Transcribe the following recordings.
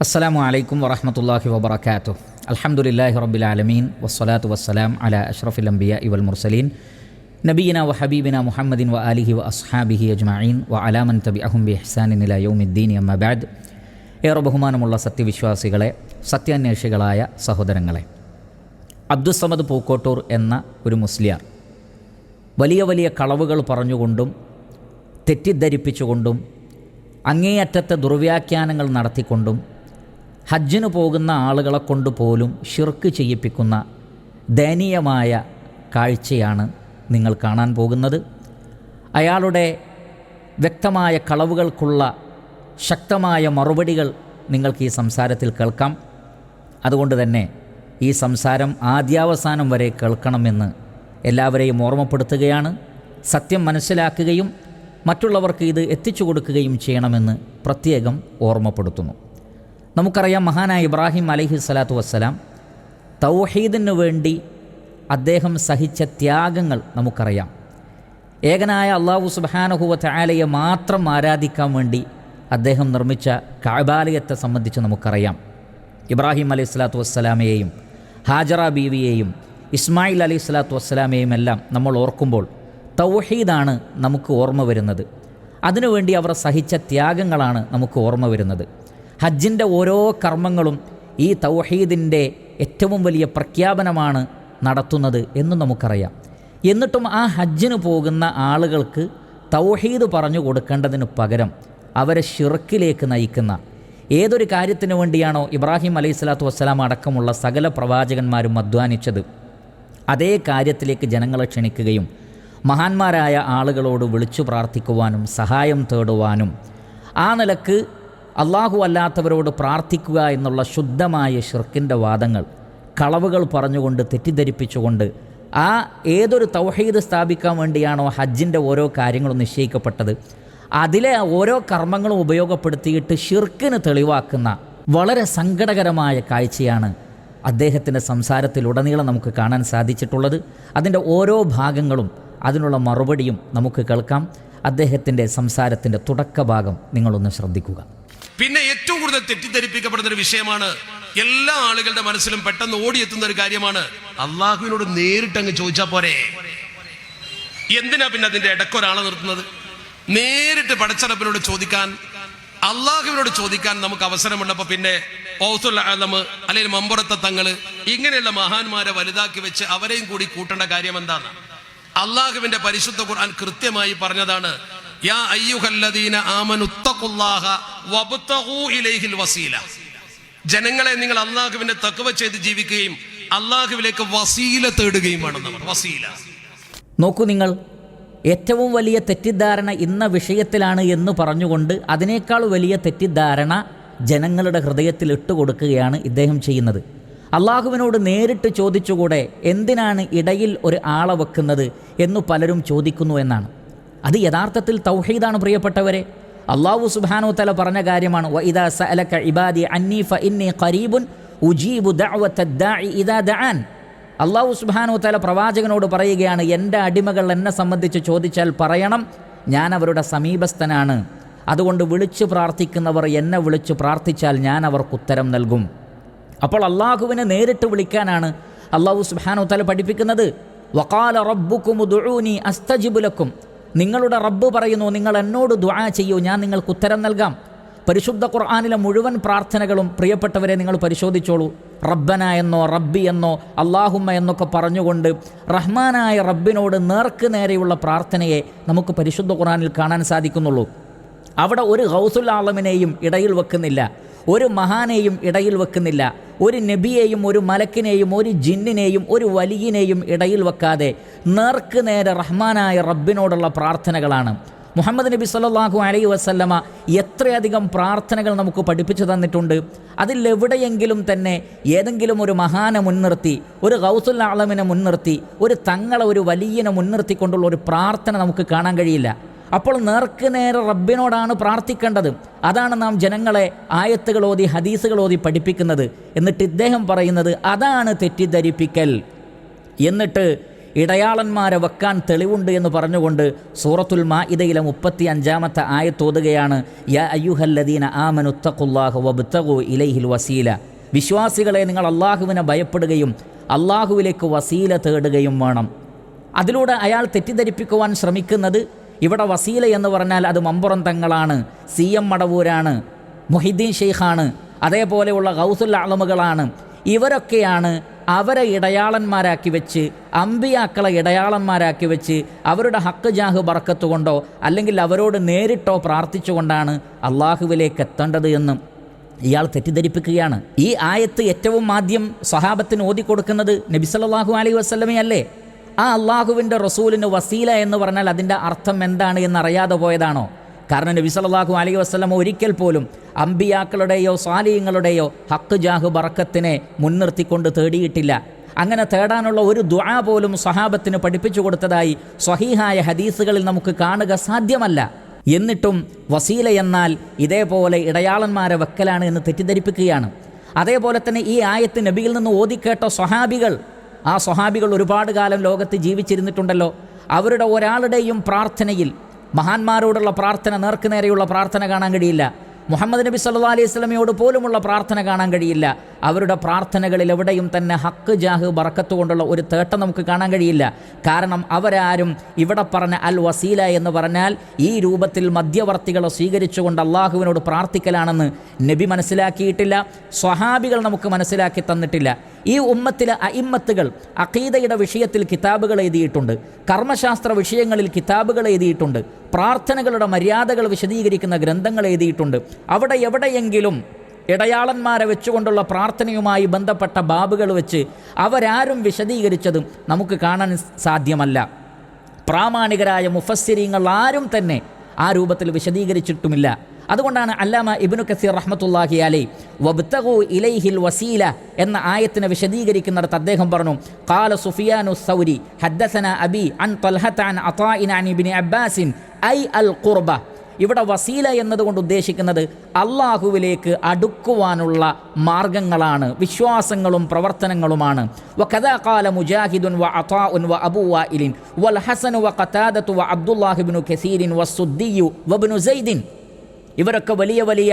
അസ്സലാമു അലൈക്കും വറഹമത്തല്ലാഹി വബർക്കാത്തു അലഹമുല്ലാഹി റബ്ബിൽ ആലമീൻ. വസ്സലാത്തു വസ്സലാം അല അഷ്റഫിൽ അംബിയ ഇവൽ മുർസലീൻ. നബീന വ ഹബീബിന മുഹമ്മദിൻ വ അലിഹി വ അസ്ഹാബിഹി അജ്മീൻ വ അലാമൻ തബി അഹുബി ഇല എം അമ്മബാദ് ഏറെ ബഹുമാനമുള്ള സത്യവിശ്വാസികളെ സത്യാന്വേഷികളായ സഹോദരങ്ങളെ അബ്ദുസമദ് പൂക്കോട്ടൂർ എന്ന ഒരു മുസ്ലിയാർ വലിയ വലിയ കളവുകൾ പറഞ്ഞുകൊണ്ടും തെറ്റിദ്ധരിപ്പിച്ചുകൊണ്ടും അങ്ങേയറ്റത്തെ ദുർവ്യാഖ്യാനങ്ങൾ നടത്തിക്കൊണ്ടും ഹജ്ജിന് പോകുന്ന ആളുകളെ കൊണ്ട് പോലും ഷിർക്ക് ചെയ്യിപ്പിക്കുന്ന ദയനീയമായ കാഴ്ചയാണ് നിങ്ങൾ കാണാൻ പോകുന്നത്. അയാളുടെ വ്യക്തമായ കളവുകൾക്കുള്ള ശക്തമായ മറുപടികൾ നിങ്ങൾക്ക് ഈ സംസാരത്തിൽ കേൾക്കാം. അതുകൊണ്ട് തന്നെ ഈ സംസാരം ആദ്യാവസാനം വരെ കേൾക്കണമെന്ന് എല്ലാവരെയും ഓർമ്മപ്പെടുത്തുകയാണ്. സത്യം മനസ്സിലാക്കുകയും മറ്റുള്ളവർക്ക് ഇത് എത്തിച്ചു കൊടുക്കുകയും ചെയ്യണമെന്ന് പ്രത്യേകം ഓർമ്മപ്പെടുത്തുന്നു. നമുക്കറിയാം മഹാനായ ഇബ്രാഹിം അലഹി സ്വലാത്തു വസ്സലാം തൗഹീദിനു വേണ്ടി അദ്ദേഹം സഹിച്ച ത്യാഗങ്ങൾ നമുക്കറിയാം. ഏകനായ അള്ളാഹു സുബാനഹുവ ചായാലയെ മാത്രം ആരാധിക്കാൻ വേണ്ടി അദ്ദേഹം നിർമ്മിച്ച കാബാലയത്തെ സംബന്ധിച്ച് നമുക്കറിയാം. ഇബ്രാഹിം അലൈഹി സ്വലാത്തു വസ്സലാമയെയും ഹാജറ ബീവിയെയും ഇസ്മായിൽ അലൈഹി സ്വലാത്തു വസ്സലാമയെയും എല്ലാം നമ്മൾ ഓർക്കുമ്പോൾ തൗഹീദാണ് നമുക്ക് ഓർമ്മ വരുന്നത്. അതിനുവേണ്ടി അവർ സഹിച്ച ത്യാഗങ്ങളാണ് നമുക്ക് ഓർമ്മ വരുന്നത്. ഹജ്ജിന്റെ ഓരോ കർമ്മങ്ങളും ഈ തൗഹീദിന്റെ ഏറ്റവും വലിയ പ്രഖ്യാപനമാണ് നടത്തുന്നത് എന്ന് നമുക്കറിയാം. എന്നിട്ടും ആ ഹജ്ജിന് പോകുന്ന ആളുകൾക്ക് തൗഹീദ് പറഞ്ഞു കൊടുക്കേണ്ടതിന് പകരം അവരെ ഷിർക്കിലേക്ക് നയിക്കുന്ന ഏതൊരു കാര്യത്തിനു വേണ്ടിയാണോ ഇബ്രാഹിം അലൈഹി സ്വലാത്തു വസ്സലാം അടക്കമുള്ള സകല പ്രവാചകന്മാരും അധ്വാനിച്ചത് അതേ കാര്യത്തിലേക്ക് ജനങ്ങളെ ക്ഷണിക്കുകയും മഹാന്മാരായ ആളുകളോട് വിളിച്ചു പ്രാർത്ഥിക്കുവാനും സഹായം തേടുവാനും ആ നിലയ്ക്ക് അള്ളാഹു അല്ലാത്തവരോട് പ്രാർത്ഥിക്കുക എന്നുള്ള ശുദ്ധമായ ഷിർക്കിന്റെ വാദങ്ങൾ കളവുകൾ പറഞ്ഞുകൊണ്ട് തെറ്റിദ്ധരിപ്പിച്ചുകൊണ്ട് ആ ഏതൊരു തൗഹീദ് സ്ഥാപിക്കാൻ വേണ്ടിയാണോ ഹജ്ജിന്റെ ഓരോ കാര്യങ്ങളും നിശ്ചയിക്കപ്പെട്ടത് അതിലെ ഓരോ കർമ്മങ്ങളും ഉപയോഗപ്പെടുത്തിയിട്ട് ഷിർക്കിന് തെളിവാക്കുന്ന വളരെ സങ്കടകരമായ കാഴ്ചയാണ് അദ്ദേഹത്തിന്റെ സംസാരത്തിലുടനീളം നമുക്ക് കാണാൻ സാധിച്ചിട്ടുള്ളത്. അതിന്റെ ഓരോ ഭാഗങ്ങളും അതിനുള്ള മറുപടിയും നമുക്ക് കേൾക്കാം. അദ്ദേഹത്തിന്റെ സംസാരത്തിന്റെ തുടക്കഭാഗം നിങ്ങളൊന്ന് ശ്രദ്ധിക്കുക. പിന്നെ ഏറ്റവും കൂടുതൽ തെറ്റിദ്ധരിപ്പിക്കപ്പെടുന്ന ഒരു വിഷയമാണ് എല്ലാ ആളുകളുടെ മനസ്സിലും പെട്ടെന്ന് ഓടിയെത്തുന്ന ഒരു കാര്യമാണ്. അള്ളാഹുവിനോട് നേരിട്ട് അങ്ങ് ചോദിച്ചാൽ പോരെ. എന്തിനാ പിന്നെ അതിന്റെ ഇടക്കൊരാളെ നിർത്തുന്നത്? നേരിട്ട് പടച്ചറപ്പിനോട് ചോദിക്കാൻ അള്ളാഹുവിനോട് ചോദിക്കാൻ നമുക്ക് അവസരമുള്ളപ്പോ പിന്നെ ഓസുൽ ആലമ് അല്ലെങ്കിൽ മമ്പുറത്ത തങ്ങൾ ഇങ്ങനെയുള്ള മഹാന്മാരെ വലുതാക്കി വെച്ച് അവരെയും കൂടി കൂട്ടേണ്ട കാര്യം എന്താണ്? അള്ളാഹുവിന്റെ പരിശുദ്ധ ഖുർആൻ കൃത്യമായി പറഞ്ഞതാണ് യാ അയ്യുഹല്ലദീന ഇലൈഹിൽ വസീല. ജനങ്ങളെ നിങ്ങൾ അള്ളാഹുവിന്റെ തക്കവ ചെയ്ത് ജീവിക്കുകയും അള്ളാഹുവിലേക്ക് വസീല തേടുകയും വേണം വസീല. നോക്കൂ നിങ്ങൾ ഏറ്റവും വലിയ തെറ്റിദ്ധാരണ ഇന്ന വിഷയത്തിലാണ് എന്ന് പറഞ്ഞുകൊണ്ട് അതിനേക്കാൾ വലിയ തെറ്റിദ്ധാരണ ജനങ്ങളുടെ ഹൃദയത്തിൽ ഇട്ടുകൊടുക്കുകയാണ് ഇദ്ദേഹം ചെയ്യുന്നത്. അള്ളാഹുവിനോട് നേരിട്ട് ചോദിച്ചുകൂടെ എന്തിനാണ് ഇടയിൽ ഒരു ആളെ വെക്കുന്നത് എന്നു പലരും ചോദിക്കുന്നു എന്നാണ്. അത് യഥാർത്ഥത്തിൽ തൗഹീദാണ് പ്രിയപ്പെട്ടവരെ. അള്ളാഹു സുബാനു തല പറഞ്ഞ കാര്യമാണ് വഇദാ സഅലക ഇബാദി അന്നി ഖരീബുൻ ഉജീബു ഇദാ ദഅൻ അള്ളാഹു സുബാനു തല പ്രവാചകനോട് പറയുകയാണ് എന്റെ അടിമകൾ എന്നെ സംബന്ധിച്ച് ചോദിച്ചാൽ പറയണം ഞാൻ അവരുടെ സമീപസ്ഥനാണ്. അതുകൊണ്ട് വിളിച്ചു പ്രാർത്ഥിക്കുന്നവർ എന്നെ വിളിച്ചു പ്രാർത്ഥിച്ചാൽ ഞാൻ അവർക്ക് ഉത്തരം നൽകും. അപ്പോൾ അള്ളാഹുവിനെ നേരിട്ട് വിളിക്കാനാണ് അള്ളാഹു സുബാനു തല പഠിപ്പിക്കുന്നത്. വക്കാല റബ്ബുക്കും അസ്തജിബുലക്കും നിങ്ങളുടെ റബ്ബ് പറയുന്നു നിങ്ങൾ എന്നോട് ദ്വാ ചെയ്യൂ ഞാൻ നിങ്ങൾക്ക് ഉത്തരം നൽകാം. പരിശുദ്ധ ഖുർആാനിലെ മുഴുവൻ പ്രാർത്ഥനകളും പ്രിയപ്പെട്ടവരെ നിങ്ങൾ പരിശോധിച്ചോളൂ. റബ്ബന എന്നോ റബ്ബി എന്നോ അള്ളാഹുമ്മ എന്നൊക്കെ പറഞ്ഞുകൊണ്ട് റഹ്മാനായ റബ്ബിനോട് നേർക്ക് നേരെയുള്ള പ്രാർത്ഥനയെ നമുക്ക് പരിശുദ്ധ ഖുർആാനിൽ കാണാൻ സാധിക്കുന്നുള്ളൂ. അവിടെ ഒരു ഹൗസുൽ ആളമിനെയും ഇടയിൽ വെക്കുന്നില്ല. ഒരു മഹാനെയും ഇടയിൽ വെക്കുന്നില്ല. ഒരു നബിയെയും ഒരു മലക്കിനെയും ഒരു ജിന്നിനെയും ഒരു വലിയനെയും ഇടയിൽ വെക്കാതെ നേർക്ക് നേരെ റഹ്മാനായ റബ്ബിനോടുള്ള പ്രാർത്ഥനകളാണ്. മുഹമ്മദ് നബി സല്ലാഹു അലൈ വസല്ലമ എത്രയധികം പ്രാർത്ഥനകൾ നമുക്ക് പഠിപ്പിച്ചു തന്നിട്ടുണ്ട്. അതിലെവിടെയെങ്കിലും തന്നെ ഏതെങ്കിലും ഒരു മഹാനെ മുൻനിർത്തി ഒരു ഗൗസുൽ ആളമിനെ മുൻനിർത്തി ഒരു തങ്ങളെ ഒരു വലിയനെ മുൻനിർത്തിക്കൊണ്ടുള്ള ഒരു പ്രാർത്ഥന നമുക്ക് കാണാൻ കഴിയില്ല. അപ്പോൾ നേർക്കുനേരെ റബ്ബിനോടാണ് പ്രാർത്ഥിക്കേണ്ടത്. അതാണ് നാം ജനങ്ങളെ ആയത്തുകൾ ഓതി ഹദീസുകൾ ഓതി പഠിപ്പിക്കുന്നത്. എന്നിട്ട് ഇദ്ദേഹം പറയുന്നത് അതാണ് തെറ്റിദ്ധരിപ്പിക്കൽ. എന്നിട്ട് ഇടയാളന്മാരെ വെക്കാൻ തെളിവുണ്ട് എന്ന് പറഞ്ഞുകൊണ്ട് സൂറത്തുൽ മാ ഇതയിലെ മുപ്പത്തി അഞ്ചാമത്തെ ആയത്തോതുകയാണ് യാ ഇലൈഹിൽ വസീല. വിശ്വാസികളെ നിങ്ങൾ അള്ളാഹുവിനെ ഭയപ്പെടുകയും അള്ളാഹുവിലേക്ക് വസീല തേടുകയും വേണം. അതിലൂടെ അയാൾ തെറ്റിദ്ധരിപ്പിക്കുവാൻ ശ്രമിക്കുന്നത് ഇവിടെ വസീല എന്ന് പറഞ്ഞാൽ അത് മമ്പുറം തങ്ങളാണ് സി എം മടവൂരാണ് മൊഹിദ്ദീൻ ഷെയ്ഖാണ് അതേപോലെയുള്ള ഗൗസുൽ ആളമുകളാണ് ഇവരൊക്കെയാണ് അവരെ ഇടയാളന്മാരാക്കി വെച്ച് അമ്പിയാക്കളെ ഇടയാളന്മാരാക്കി വെച്ച് അവരുടെ ഹക്ക് ജാഹ് ബർക്കത്ത് കൊണ്ടോ അല്ലെങ്കിൽ അവരോട് നേരിട്ടോ പ്രാർത്ഥിച്ചുകൊണ്ടാണ് അള്ളാഹുവിലേക്ക് എത്തേണ്ടത് എന്നും ഇയാൾ തെറ്റിദ്ധരിപ്പിക്കുകയാണ്. ഈ ആയത്ത് ഏറ്റവും ആദ്യം സഹാബത്തിന് ഓതിക്കൊടുക്കുന്നത് നബി സല്ലല്ലാഹു അലൈഹി വസല്ലമയല്ലേ? ആ അള്ളാഹുവിന്റെ റസൂലിന് വസീല എന്ന് പറഞ്ഞാൽ അതിന്റെ അർത്ഥം എന്താണ് എന്നറിയാതെ പോയതാണോ? കാരണം നബി സല്ലല്ലാഹു അലൈഹി വസ്ലം ഒരിക്കൽ പോലും അമ്പിയാക്കളുടെയോ സ്വാലിയങ്ങളുടെയോ ഹക്ക് ജാഹു ബറക്കത്തിനെ മുൻനിർത്തിക്കൊണ്ട് തേടിയിട്ടില്ല. അങ്ങനെ തേടാനുള്ള ഒരു ദ്വാ പോലും സഹാബത്തിന് പഠിപ്പിച്ചു കൊടുത്തതായി സ്വഹീഹായ ഹദീസുകളിൽ നമുക്ക് കാണുക സാധ്യമല്ല. എന്നിട്ടും വസീല എന്നാൽ ഇതേപോലെ ഇടയാളന്മാരെ വെക്കലാണ് എന്ന് തെറ്റിദ്ധരിപ്പിക്കുകയാണ്. അതേപോലെ തന്നെ ഈ ആയത്ത് നബിയിൽ നിന്ന് ഓതിക്കേട്ട സ്വഹാബികൾ ആ സ്വഹാബികൾ ഒരുപാട് കാലം ലോകത്ത് ജീവിച്ചിരുന്നിട്ടുണ്ടല്ലോ. അവരുടെ ഒരാളുടെയും പ്രാർത്ഥനയിൽ മഹാന്മാരോടുള്ള പ്രാർത്ഥന നേർക്കുനേരെയുള്ള പ്രാർത്ഥന കാണാൻ കഴിയില്ല. മുഹമ്മദ് നബി സല്ലാ അലൈഹി സ്വലമയോട് പോലുമുള്ള പ്രാർത്ഥന കാണാൻ കഴിയില്ല. അവരുടെ പ്രാർത്ഥനകളിൽ എവിടെയും തന്നെ ഹക്ക് ജാഹ് ബറക്കത്ത് കൊണ്ടുള്ള ഒരു തേട്ടം നമുക്ക് കാണാൻ കഴിയില്ല. കാരണം അവരാരും ഇവിടെ പറഞ്ഞ അൽ വസീല എന്ന് പറഞ്ഞാൽ ഈ രൂപത്തിൽ മധ്യവർത്തികളെ സ്വീകരിച്ചുകൊണ്ട് അള്ളാഹുവിനോട് പ്രാർത്ഥിക്കലാണെന്ന് നബി മനസ്സിലാക്കിയിട്ടില്ല. സ്വഹാബികൾ നമുക്ക് മനസ്സിലാക്കി തന്നിട്ടില്ല. ഈ ഉമ്മത്തിലെ അയിമ്മത്തുകൾ അഖീദയുടെ വിഷയത്തിൽ കിതാബുകൾ എഴുതിയിട്ടുണ്ട്. കർമ്മശാസ്ത്ര വിഷയങ്ങളിൽ കിതാബുകൾ എഴുതിയിട്ടുണ്ട്. പ്രാർത്ഥനകളുടെ മര്യാദകൾ വിശദീകരിക്കുന്ന ഗ്രന്ഥങ്ങൾ എഴുതിയിട്ടുണ്ട്. അവിടെ എവിടെയെങ്കിലും ഇടയാളന്മാരെ വെച്ചുകൊണ്ടുള്ള പ്രാർത്ഥനയുമായി ബന്ധപ്പെട്ട ബാബുകൾ വെച്ച് അവരാരും വിശദീകരിച്ചതും നമുക്ക് കാണാൻ സാധ്യമല്ല. പ്രാമാണികരായ മുഫസ്സിരിങ്ങൾ ആരും തന്നെ ആ രൂപത്തിൽ വിശദീകരിച്ചിട്ടുമില്ല. അതുകൊണ്ടാണ് അല്ലാമ ഇബ്നു കസീർ റഹ്മത്തുല്ലാഹി അലൈ വബ്തഗു ഇലൈഹിൽ വസീല എന്ന ആയത്തിനെ വിശദീകരിക്കുന്നിടത്ത് അദ്ദേഹം പറഞ്ഞു ഖാല സുഫിയാനു സൗരി ഹദ്ദസന അബി അൻ തൽഹത അൻ അതാഇൻ അൻ ഇബ്നു അബ്ബാസിൻ ഐ അൽ ഖുർബ. ഇവിടെ വസീല എന്നതുകൊണ്ട് ഉദ്ദേശിക്കുന്നത് അള്ളാഹുവിലേക്ക് അടുക്കുവാനുള്ള മാർഗങ്ങളാണ് വിശ്വാസങ്ങളും പ്രവർത്തനങ്ങളുമാണ്. വ ഖാല മുജാഹിദുൻ വ അതാഉൻ വ അബൂ ഇലിൻ വൽ ഹസൻ വ ഖതാദത്തു വ അബ്ദുല്ലാഹിബിനു ഇബ്നു വ സുദ്ദിയു വബ്നു സൈദിൻ. ഇവരൊക്കെ വലിയ വലിയ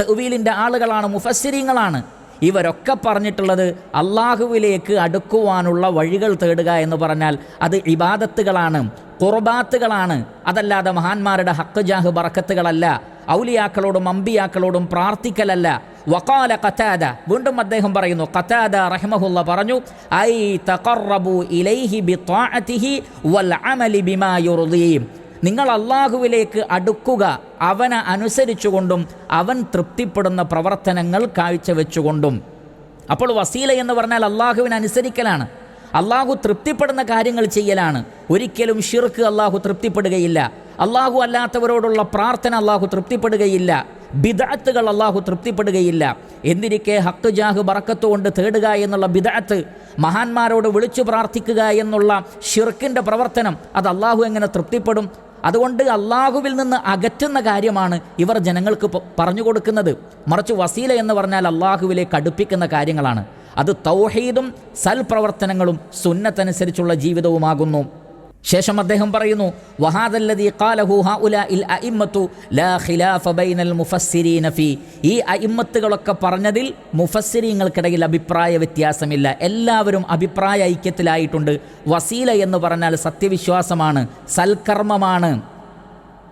തെവീലിന്റെ ആളുകളാണ് മുഫസ്സിരിങ്ങളാണ്. ഇവരൊക്കെ പറഞ്ഞിട്ടുള്ളത് അള്ളാഹുവിലേക്ക് അടുക്കുവാനുള്ള വഴികൾ തേടുക എന്ന് പറഞ്ഞാൽ അത് ഇബാദത്തുകളാണ് കുർബാത്തുകളാണ് അതല്ലാതെ മഹാന്മാരുടെ ഹക്കുജാഹ് ബറക്കത്തുകളല്ല ഔലിയാക്കളോടും അമ്പിയാക്കളോടും പ്രാർത്ഥിക്കലല്ല. വക്കാല കത്താദ വീണ്ടും അദ്ദേഹം പറയുന്നു കത്താദ റഹ്മഹുല്ല പറഞ്ഞു ഐ തഖറബു ഇലൈഹി ബി വൽ അമലി ബിമാ യുർദീം. നിങ്ങൾ അള്ളാഹുവിലേക്ക് അടുക്കുക അവനെ അനുസരിച്ചുകൊണ്ടും അവൻ തൃപ്തിപ്പെടുന്ന പ്രവർത്തനങ്ങൾ കാഴ്ചവെച്ചുകൊണ്ടും. അപ്പോൾ വസീല എന്ന് പറഞ്ഞാൽ അള്ളാഹുവിനെ അനുസരിക്കലാണ്. അള്ളാഹു തൃപ്തിപ്പെടുന്ന കാര്യങ്ങൾ ചെയ്യലാണ്. ഒരിക്കലും ഷിർക്ക് അള്ളാഹു തൃപ്തിപ്പെടുകയില്ല. അള്ളാഹു അല്ലാത്തവരോടുള്ള പ്രാർത്ഥന അള്ളാഹു തൃപ്തിപ്പെടുകയില്ല. ബിദാത്തുകൾ അള്ളാഹു തൃപ്തിപ്പെടുകയില്ല. എന്തിരിക്കെ ഹക്ക് ജാഹ് ബറക്കത്ത് കൊണ്ട് തേടുക എന്നുള്ള ബിദാത്ത് മഹാന്മാരോട് വിളിച്ചു പ്രാർത്ഥിക്കുക എന്നുള്ള ഷിർക്കിന്റെ പ്രവർത്തനം അത് അള്ളാഹു എങ്ങനെ തൃപ്തിപ്പെടും? അതുകൊണ്ട് അള്ളാഹുവിൽ നിന്ന് അകറ്റുന്ന കാര്യമാണ് ഇവർ ജനങ്ങൾക്ക് പറഞ്ഞു കൊടുക്കുന്നത്. മറിച്ച് വസീല എന്ന് പറഞ്ഞാൽ അള്ളാഹുവിലേക്ക് അടുപ്പിക്കുന്ന കാര്യങ്ങളാണ്. അത് തൗഹീദും സൽപ്രവർത്തനങ്ങളും സുന്നത്തനുസരിച്ചുള്ള ജീവിതവുമാകുന്നു. ശേഷം അദ്ദേഹം പറയുന്നു വഹാദല്ലദീ ഖാലഹു ലാ ഖിലാഫ ബൈനൽ ഫീ. ഈ അഇമ്മത്തുകളൊക്കെ പറഞ്ഞതിൽ മുഫസ്സിരീങ്ങൾക്കിടയിൽ അഭിപ്രായ വ്യത്യാസമില്ല. എല്ലാവരും അഭിപ്രായ ഐക്യത്തിലായിട്ടുണ്ട്. വസീല എന്ന് പറഞ്ഞാൽ സത്യവിശ്വാസമാണ് സൽക്കർമ്മമാണ്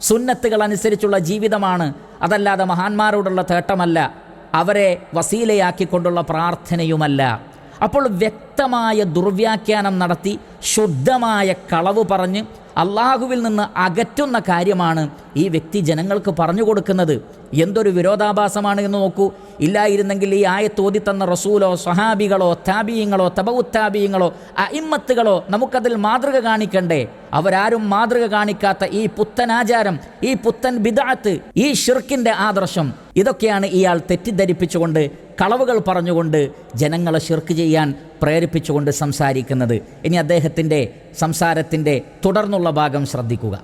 സുന്നത്തുകൾ അനുസരിച്ചുള്ള ജീവിതമാണ്. അതല്ലാതെ മഹാന്മാരോടുള്ള തേട്ടമല്ല അവരെ വസീലയാക്കിക്കൊണ്ടുള്ള പ്രാർത്ഥനയുമല്ല. അപ്പോൾ വ്യക്തമായ ദുർവ്യാഖ്യാനം നടത്തി ശുദ്ധമായ കളവ് പറഞ്ഞ് അള്ളാഹുവിൽ നിന്ന് അകറ്റുന്ന കാര്യമാണ് ഈ വ്യക്തി ജനങ്ങൾക്ക് പറഞ്ഞു കൊടുക്കുന്നത്. എന്തൊരു വിരോധാഭാസമാണ് എന്ന് നോക്കൂ. ഇല്ലായിരുന്നെങ്കിൽ ഈ ആയത്തോതി തന്ന റസൂലോ സ്വഹാബികളോ താബീയങ്ങളോ തബവുത്താബീയങ്ങളോ അയിമ്മത്തുകളോ നമുക്കതിൽ മാതൃക കാണിക്കണ്ടേ? അവരാരും മാതൃക കാണിക്കാത്ത ഈ പുത്തൻ ആചാരം ഈ പുത്തൻ ബിദാത്ത് ഈ ഷിർക്കിന്റെ ആദർശം. ഇതൊക്കെയാണ് ഇയാൾ തെറ്റിദ്ധരിപ്പിച്ചുകൊണ്ട് കളവുകൾ പറഞ്ഞുകൊണ്ട് ജനങ്ങളെ ഷിർക്ക് ചെയ്യാൻ പ്രേരിപ്പിച്ചുകൊണ്ട് സംസാരിക്കുന്നത്. ഇനി അദ്ദേഹത്തിന്റെ സംസാരത്തിന്റെ തുടർന്നുള്ള ഭാഗം ശ്രദ്ധിക്കുക.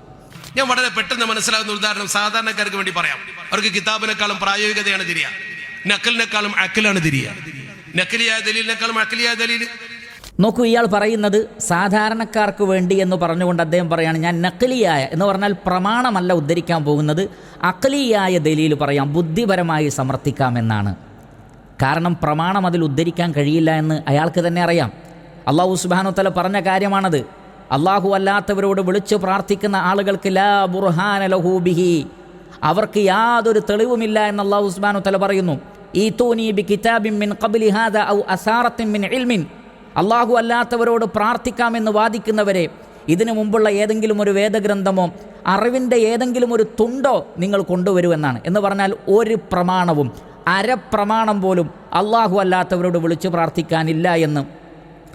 ഞാൻ വളരെ പെട്ടെന്ന് മനസ്സിലാകുന്ന ഉദാഹരണം സാധാരണക്കാർക്ക് വേണ്ടി പറയാം. അവർക്ക് കിതാബിനെക്കാളും പ്രായോഗികതയാണ് തിരിയ. നക്കലിനെക്കാളും അക്കലാണ് തിരിയ. നക്കലിയായ ദലീലിനേക്കാളും അക്കലിയായ ദലീൽ. നോക്കൂ ഇയാൾ പറയുന്നത് സാധാരണക്കാർക്ക് വേണ്ടി എന്ന് പറഞ്ഞുകൊണ്ട് അദ്ദേഹം പറയാണ് ഞാൻ നക്കലിയായ എന്ന് പറഞ്ഞാൽ പ്രമാണമല്ല ഉദ്ധരിക്കാൻ പോകുന്നത് അക്കലിയായ ദലീൽ പറയാം ബുദ്ധിപരമായി സമർത്ഥിക്കാമെന്നാണ് കാരണം പ്രമാണം അതിൽ ഉദ്ധരിക്കാൻ കഴിയില്ല എന്ന് അയാൾക്ക് തന്നെ അറിയാം. അള്ളാഹു സുബാനുത്തല പറഞ്ഞ കാര്യമാണത് അള്ളാഹു അല്ലാത്തവരോട് വിളിച്ചു പ്രാർത്ഥിക്കുന്ന ആളുകൾക്ക് ലാ ബുർഹാൻ ലഹൂബിഹി അവർക്ക് യാതൊരു തെളിവുമില്ല എന്ന് അള്ളാഹു സുബാനുത്തല പറയുന്നു ഈ തോനി ബി കിതാബിൻ മിൻ ഖബ്ലി ഹാദ ഔ അസാറത്തിൻ മിൻ ഇൽമിൻ അള്ളാഹു അല്ലാത്തവരോട് പ്രാർത്ഥിക്കാമെന്ന് വാദിക്കുന്നവരെ ഇതിനു മുമ്പുള്ള ഏതെങ്കിലും ഒരു വേദഗ്രന്ഥമോ അറിവിന്റെ ഏതെങ്കിലും ഒരു തുണ്ടോ നിങ്ങൾ കൊണ്ടുവരുമെന്നാണ് എന്ന് പറഞ്ഞാൽ ഒരു പ്രമാണവും അരപ്രമാണം പോലും അള്ളാഹു അല്ലാത്തവരോട് വിളിച്ചു പ്രാർത്ഥിക്കാനില്ല എന്ന്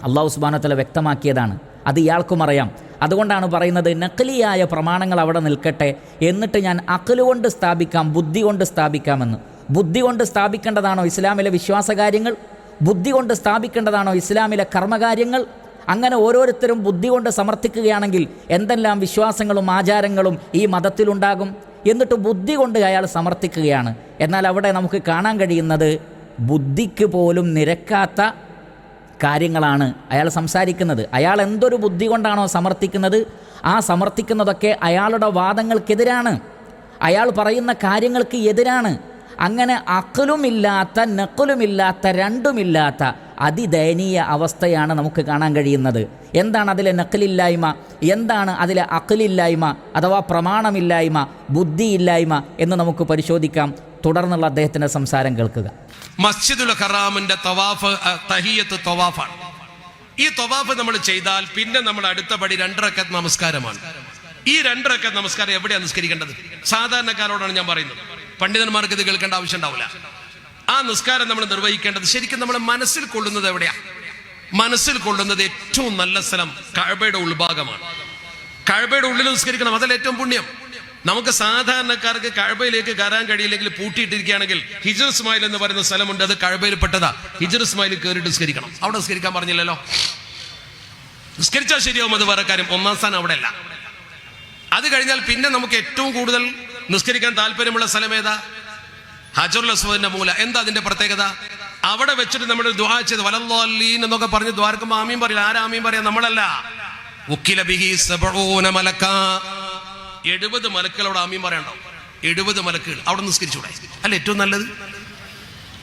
അള്ളാഹു സുബാനത്തല വ്യക്തമാക്കിയതാണ്. അത് ഇയാൾക്കും അറിയാം. അതുകൊണ്ടാണ് പറയുന്നത് നക്കലിയായ പ്രമാണങ്ങൾ അവിടെ നിൽക്കട്ടെ എന്നിട്ട് ഞാൻ അക്കലുകൊണ്ട് സ്ഥാപിക്കാം ബുദ്ധി കൊണ്ട് സ്ഥാപിക്കാമെന്ന് ബുദ്ധി കൊണ്ട് സ്ഥാപിക്കേണ്ടതാണോ ഇസ്ലാമിലെ വിശ്വാസകാര്യങ്ങൾ? ബുദ്ധി കൊണ്ട് സ്ഥാപിക്കേണ്ടതാണോ ഇസ്ലാമിലെ കർമ്മകാര്യങ്ങൾ? അങ്ങനെ ഓരോരുത്തരും ബുദ്ധി കൊണ്ട് സമർത്ഥിക്കുകയാണെങ്കിൽ എന്തെല്ലാം വിശ്വാസങ്ങളും ആചാരങ്ങളും ഈ മതത്തിലുണ്ടാകും? എന്നിട്ട് ബുദ്ധി കൊണ്ട് അയാൾ സമർത്ഥിക്കുകയാണ്. എന്നാൽ അവിടെ നമുക്ക് കാണാൻ കഴിയുന്നത് ബുദ്ധിക്ക് പോലും നിരക്കാത്ത കാര്യങ്ങളാണ് അയാൾ സംസാരിക്കുന്നത്. അയാൾ എന്തൊരു ബുദ്ധി കൊണ്ടാണോ സമർത്ഥിക്കുന്നത്? ആ സമർത്ഥിക്കുന്നതൊക്കെ അയാളുടെ വാദങ്ങൾക്കെതിരാണ്. അയാൾ പറയുന്ന കാര്യങ്ങൾക്ക് എതിരാണ്. അങ്ങനെ അക്കലുമില്ലാത്ത നക്കലുമില്ലാത്ത രണ്ടുമില്ലാത്ത അതിദയനീയ അവസ്ഥയാണ് നമുക്ക് കാണാൻ കഴിയുന്നത്. എന്താണ് അതിലെ നക്കലില്ലായ്മ എന്താണ് അതിലെ അക്കലില്ലായ്മ അഥവാ പ്രമാണമില്ലായ്മ ബുദ്ധിയില്ലായ്മ എന്ന് നമുക്ക് പരിശോധിക്കാം. തുടർന്നുള്ള അദ്ദേഹത്തിന്റെ സംസാരം കേൾക്കുക. മസ്ജിദുൽ ഹറാമിന്റെ തവാഫ് തഹിയത്ത് തവാഫാണ്. ഈ തവാഫ് നമ്മൾ ചെയ്താൽ പിന്നെ നമ്മൾ അടുത്ത പടി രണ്ടരക്കത്ത് നമസ്കാരമാണ്. ഈ രണ്ടരക്കത്ത് നമസ്കാരം എവിടെയാണ് നിസ്കരിക്കേണ്ടത്? സാധാരണക്കാരോടാണ് ഞാൻ പറയുന്നത്. പണ്ഡിതന്മാർക്ക് ഇത് കേൾക്കേണ്ട ആവശ്യം ഉണ്ടാവില്ല ആ നിസ്കാരം നമ്മൾ നിർവഹിക്കേണ്ടത് ശരിക്കും നമ്മൾ മനസ്സിൽ കൊള്ളുന്നത് എവിടെയാ? മനസ്സിൽ കൊള്ളുന്നത് ഏറ്റവും നല്ല സ്ഥലം കഴബയുടെ ഉൾഭാഗമാണ്. കഴബയുടെ ഉള്ളിൽ നിസ്കരിക്കണം അതല്ല ഏറ്റവും പുണ്യം. നമുക്ക് സാധാരണക്കാർക്ക് കഴബയിലേക്ക് കയറാൻ കഴിയില്ലെങ്കിൽ പൂട്ടിയിട്ടിരിക്കുകയാണെങ്കിൽ ഹിജർ ഇസ്മായിൽ എന്ന് പറയുന്ന സ്ഥലമുണ്ട് അത് കഴബയിൽ പെട്ടതാ ഹിജർ ഇസ്മായിൽ കയറിയിട്ട് നിസ്കരിക്കണം. അവിടെ നിസ്കരിക്കാൻ പറഞ്ഞില്ലല്ലോ? നിസ്കരിച്ചാൽ ശരിയാവും അത് വേറെ കാര്യം. ഒന്നാം സ്ഥാനം അവിടെ അല്ല അത് കഴിഞ്ഞാൽ പിന്നെ നമുക്ക് ഏറ്റവും കൂടുതൽ നിസ്കരിക്കാൻ താല്പര്യമുള്ള സ്ഥലം ഏതാ? ഹജറുൽ അസ്വദിന്റെ മൂല. എന്താ അതിന്റെ പ്രത്യേകത? അവിടെ വെച്ചിട്ട് നമ്മൾ ദ്വാ ചെയ്ത് വലല്ലോല്ലീൻ എന്നൊക്കെ പറഞ്ഞ് ദ്വാരക്കുമ്പോ ആമീൻ പറയില്ല. ആരാ ആമീൻ പറയാ? നമ്മളല്ല. ഉക്കില ബിഹി സബഊന മലക്ക. എഴുപത് മലക്കുകളോട് ആമീൻ പറയണ്ടോ എഴുപത് മലക്കുകൾ അവിടെ നിസ്കരിച്ചൂടെ അല്ല ഏറ്റവും നല്ലത്?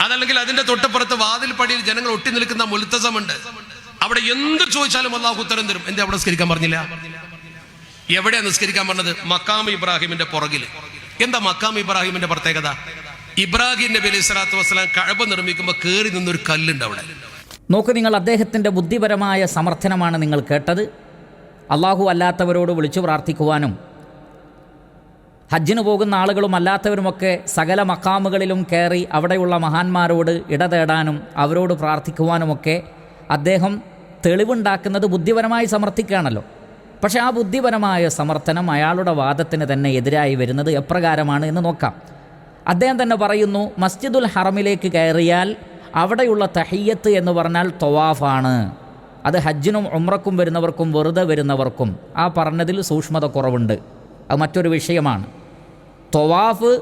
അതല്ലെങ്കിൽ അതിന്റെ തൊട്ടപ്പുറത്ത് വാതിൽ പടിയിൽ ജനങ്ങൾ ഒട്ടി നിൽക്കുന്ന മുൽത്തസമുണ്ട്. അവിടെ എന്ത് ചോദിച്ചാലും അള്ളാഹു ഉത്തരം തരും. എന്റെ അവിടെ നിസ്കരിക്കാൻ പറഞ്ഞില്ല? എവിടെയാ നിസ്കരിക്കാൻ പറഞ്ഞത്? മക്കാം ഇബ്രാഹിമിന്റെ പുറകിൽ. എന്താ മക്കാം ഇബ്രാഹിമിന്റെ പ്രത്യേകത? ഇബ്രാഹിം നബി അലൈഹി സ്വലാത്തു വസ്സലാം നിർമ്മിക്കുമ്പോൾ കയറി നിന്നൊരു കല്ലുണ്ട് അവിടെ. നോക്കൂ നിങ്ങൾ അദ്ദേഹത്തിന്റെ ബുദ്ധിപരമായ സമർത്ഥനമാണ് നിങ്ങൾ കേട്ടത്. അള്ളാഹു അല്ലാത്തവരോട് വിളിച്ചു പ്രാർത്ഥിക്കുവാനും ഹജ്ജിന് പോകുന്ന ആളുകളും അല്ലാത്തവരുമൊക്കെ സകല മക്കാമുകളിലും കയറി അവിടെയുള്ള മഹാന്മാരോട് ഇടതേടാനും അവരോട് പ്രാർത്ഥിക്കുവാനുമൊക്കെ അദ്ദേഹം തെളിവുണ്ടാക്കുന്നത് ബുദ്ധിപരമായി സമർത്ഥിക്കുകയാണല്ലോ. പക്ഷേ ആ ബുദ്ധിപരമായ സമർത്ഥനം അയാളുടെ വാദത്തിന് തന്നെ എതിരായി വരുന്നത് എപ്രകാരമാണ് എന്ന് നോക്കാം. അദ്ദേഹം തന്നെ പറയുന്നു മസ്ജിദുൽ ഹറമിലേക്ക് കയറിയാൽ അവിടെയുള്ള തഹയ്യത്ത് എന്ന് പറഞ്ഞാൽ തൊവാഫാണ്. അത് ഹജ്ജിനും ഉമ്രക്കും വരുന്നവർക്കും വെറുതെ വരുന്നവർക്കും ആ പറഞ്ഞതിൽ സൂക്ഷ്മത കുറവുണ്ട്. അത് മറ്റൊരു വിഷയമാണ്. തൊവാഫ്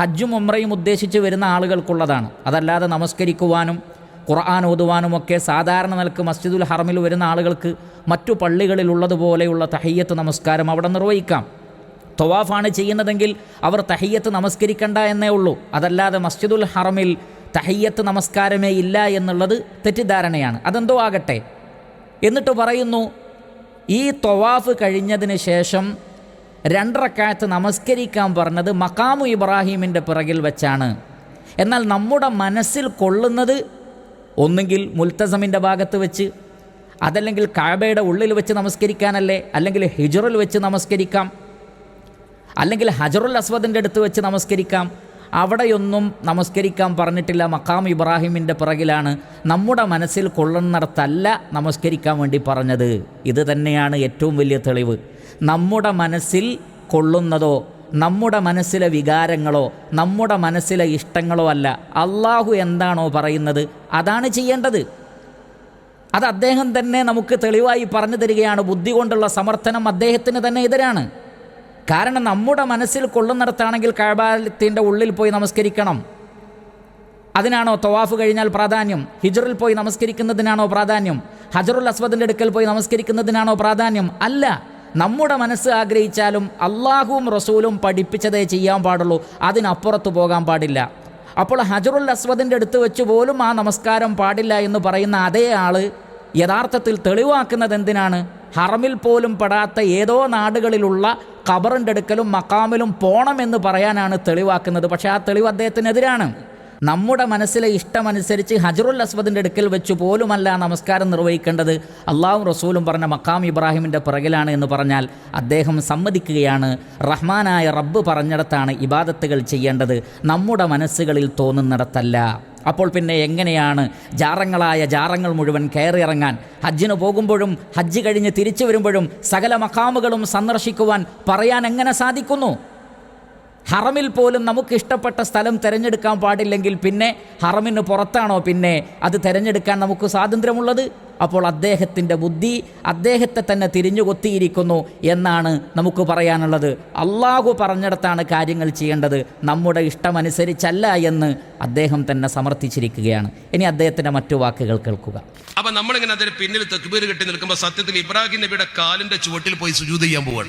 ഹജ്ജും ഉമ്രയും ഉദ്ദേശിച്ച് വരുന്ന ആളുകൾക്കുള്ളതാണ്. അതല്ലാതെ നമസ്കരിക്കുവാനും ഖുർആൻ ഓതുവാനുമൊക്കെ സാധാരണ നിലയ്ക്ക് മസ്ജിദുൽ ഹറമിൽ വരുന്ന ആളുകൾക്ക് മറ്റു പള്ളികളിലുള്ളതുപോലെയുള്ള തഹയ്യത്ത് നമസ്കാരം അവിടെ നിർവഹിക്കാം. തൊവാഫാണ് ചെയ്യുന്നതെങ്കിൽ അവർ തഹയ്യത്ത് നമസ്കരിക്കണ്ട എന്നേ ഉള്ളൂ. അതല്ലാതെ മസ്ജിദുൽ ഹറമിൽ തഹയ്യത്ത് നമസ്കാരമേ ഇല്ല എന്നുള്ളത് തെറ്റിദ്ധാരണയാണ്. അതെന്തോ ആകട്ടെ. എന്നിട്ട് പറയുന്നു ഈ തൊവാഫ് കഴിഞ്ഞതിന് ശേഷം രണ്ടറക്കാലത്ത് നമസ്കരിക്കാൻ പറഞ്ഞത് മക്കാമു ഇബ്രാഹീമിന്റെ പിറകിൽ വെച്ചാണ്. എന്നാൽ നമ്മുടെ മനസ്സിൽ കൊള്ളുന്നത് ഒന്നുകിൽ മുൽത്തസമിന്റെ ഭാഗത്ത് വെച്ച് അതല്ലെങ്കിൽ കാബയുടെ ഉള്ളിൽ വെച്ച് നമസ്കരിക്കാനല്ലേ അല്ലെങ്കിൽ ഹിജറിൽ വെച്ച് നമസ്കരിക്കാം അല്ലെങ്കിൽ ഹജറുൽ അസ്വദിന്റെ അടുത്ത് വെച്ച് നമസ്കരിക്കാം. അവിടെയൊന്നും നമസ്കരിക്കാൻ പറഞ്ഞിട്ടില്ല. മക്കാം ഇബ്രാഹിമിന്റെ പിറകിലാണ് നമ്മുടെ മനസ്സിൽ കൊള്ളുന്നിടത്തല്ല നമസ്കരിക്കാൻ വേണ്ടി പറഞ്ഞത്. ഇത് തന്നെയാണ് ഏറ്റവും വലിയ തെളിവ്. നമ്മുടെ മനസ്സിൽ കൊള്ളുന്നതോ നമ്മുടെ മനസ്സിലെ വികാരങ്ങളോ നമ്മുടെ മനസ്സിലെ ഇഷ്ടങ്ങളോ അല്ല. അള്ളാഹു എന്താണോ പറയുന്നത് അതാണ് ചെയ്യേണ്ടത്. അത് അദ്ദേഹം തന്നെ നമുക്ക് തെളിവായി പറഞ്ഞു തരികയാണ്. ബുദ്ധി കൊണ്ടുള്ള സമർത്ഥനം അദ്ദേഹത്തിന് തന്നെ എതിരാണ്. കാരണം നമ്മുടെ മനസ്സിൽ കൊള്ളുന്നിടത്താണെങ്കിൽ കഴബാലത്തിന്റെ ഉള്ളിൽ പോയി നമസ്കരിക്കണം. അതിനാണോ തവാഫ് കഴിഞ്ഞാൽ പ്രാധാന്യം? ഹിജറിൽ പോയി നമസ്കരിക്കുന്നതിനാണോ പ്രാധാന്യം? ഹജറുൽ അസ്വദിന്റെ അടുക്കൽ പോയി നമസ്കരിക്കുന്നതിനാണോ പ്രാധാന്യം? അല്ല. നമ്മുടെ മനസ്സ് ആഗ്രഹിച്ചാലും അള്ളാഹുവും റസൂലും പഠിപ്പിച്ചതേ ചെയ്യാൻ പാടുള്ളൂ. അതിനപ്പുറത്ത് പോകാൻ പാടില്ല. അപ്പോൾ ഹജറുൽ അസ്വദിന്റെ അടുത്ത് വെച്ച് പോലും ആ നമസ്കാരം പാടില്ല എന്ന് പറയുന്ന അതേ ആൾ യഥാർത്ഥത്തിൽ തെളിവാക്കുന്നത് എന്തിനാണ്? ഹറമിൽ പോലും പെടാത്ത ഏതോ നാടുകളിലുള്ള ഖബറിന്റെ അടുക്കലും മക്കാമിലും പോണമെന്ന് പറയാനാണ് തെളിവാക്കുന്നത്. പക്ഷേ ആ തെളിവ് അദ്ദേഹത്തിനെതിരാണ്. നമ്മുടെ മനസ്സിലെ ഇഷ്ടമനുസരിച്ച് ഹജറുൽ അസ്വദിന്റെ അടുക്കൽ വെച്ച് പോലുമല്ല നമസ്കാരം നിർവഹിക്കേണ്ടത്. അള്ളാഹും റസൂലും പറഞ്ഞ മക്കാം ഇബ്രാഹിമിന്റെ പിറകിലാണ് എന്ന് പറഞ്ഞാൽ അദ്ദേഹം സമ്മതിക്കുകയാണ്. റഹ്മാനായ റബ്ബ് പറഞ്ഞിടത്താണ് ഇബാദത്തുകൾ ചെയ്യേണ്ടത്. നമ്മുടെ മനസ്സുകളിൽ തോന്നുന്നിടത്തല്ല. അപ്പോൾ പിന്നെ എങ്ങനെയാണ്? ജാറങ്ങളായ ജാറങ്ങൾ മുഴുവൻ കയറിയിറങ്ങാൻ ഹജ്ജിന് പോകുമ്പോഴും ഹജ്ജ് കഴിഞ്ഞ് തിരിച്ചു വരുമ്പോഴും സകല മക്കാമുകളും സന്ദർശിക്കുവാൻ പറയാൻ എങ്ങനെ സാധിക്കുന്നു? ഹറമിൽ പോലും നമുക്ക് ഇഷ്ടപ്പെട്ട സ്ഥലം തിരഞ്ഞെടുക്കാൻ പാടില്ലെങ്കിൽ പിന്നെ ഹറമിന് പുറത്താണോ പിന്നെ അത് തിരഞ്ഞെടുക്കാൻ നമുക്ക് സ്വാതന്ത്ര്യമുള്ളത്? അപ്പോൾ അദ്ദേഹത്തിന്റെ ബുദ്ധി അദ്ദേഹത്തെ തന്നെ തിരിഞ്ഞു കൊത്തിയിരിക്കുന്നു എന്നാണ് നമുക്ക് പറയാനുള്ളത്. അള്ളാഹു പറഞ്ഞിടത്താണ് കാര്യങ്ങൾ ചെയ്യേണ്ടത്. നമ്മുടെ ഇഷ്ടമനുസരിച്ചല്ല എന്ന് അദ്ദേഹം തന്നെ സമർത്ഥിച്ചിരിക്കുകയാണ്. ഇനി അദ്ദേഹത്തിന്റെ മറ്റു വാക്കുകൾ കേൾക്കുക. അപ്പൊ നമ്മളിങ്ങനെ അതിന് പിന്നിൽ തെക്കുപേര് കെട്ടി നിൽക്കുമ്പോൾ സത്യത്തിൽ ഇബ്രാഹിം നബിയുടെ കാലിന്റെ ചുവട്ടിൽ പോയി സുജൂത് ചെയ്യാൻ പോവാണ്.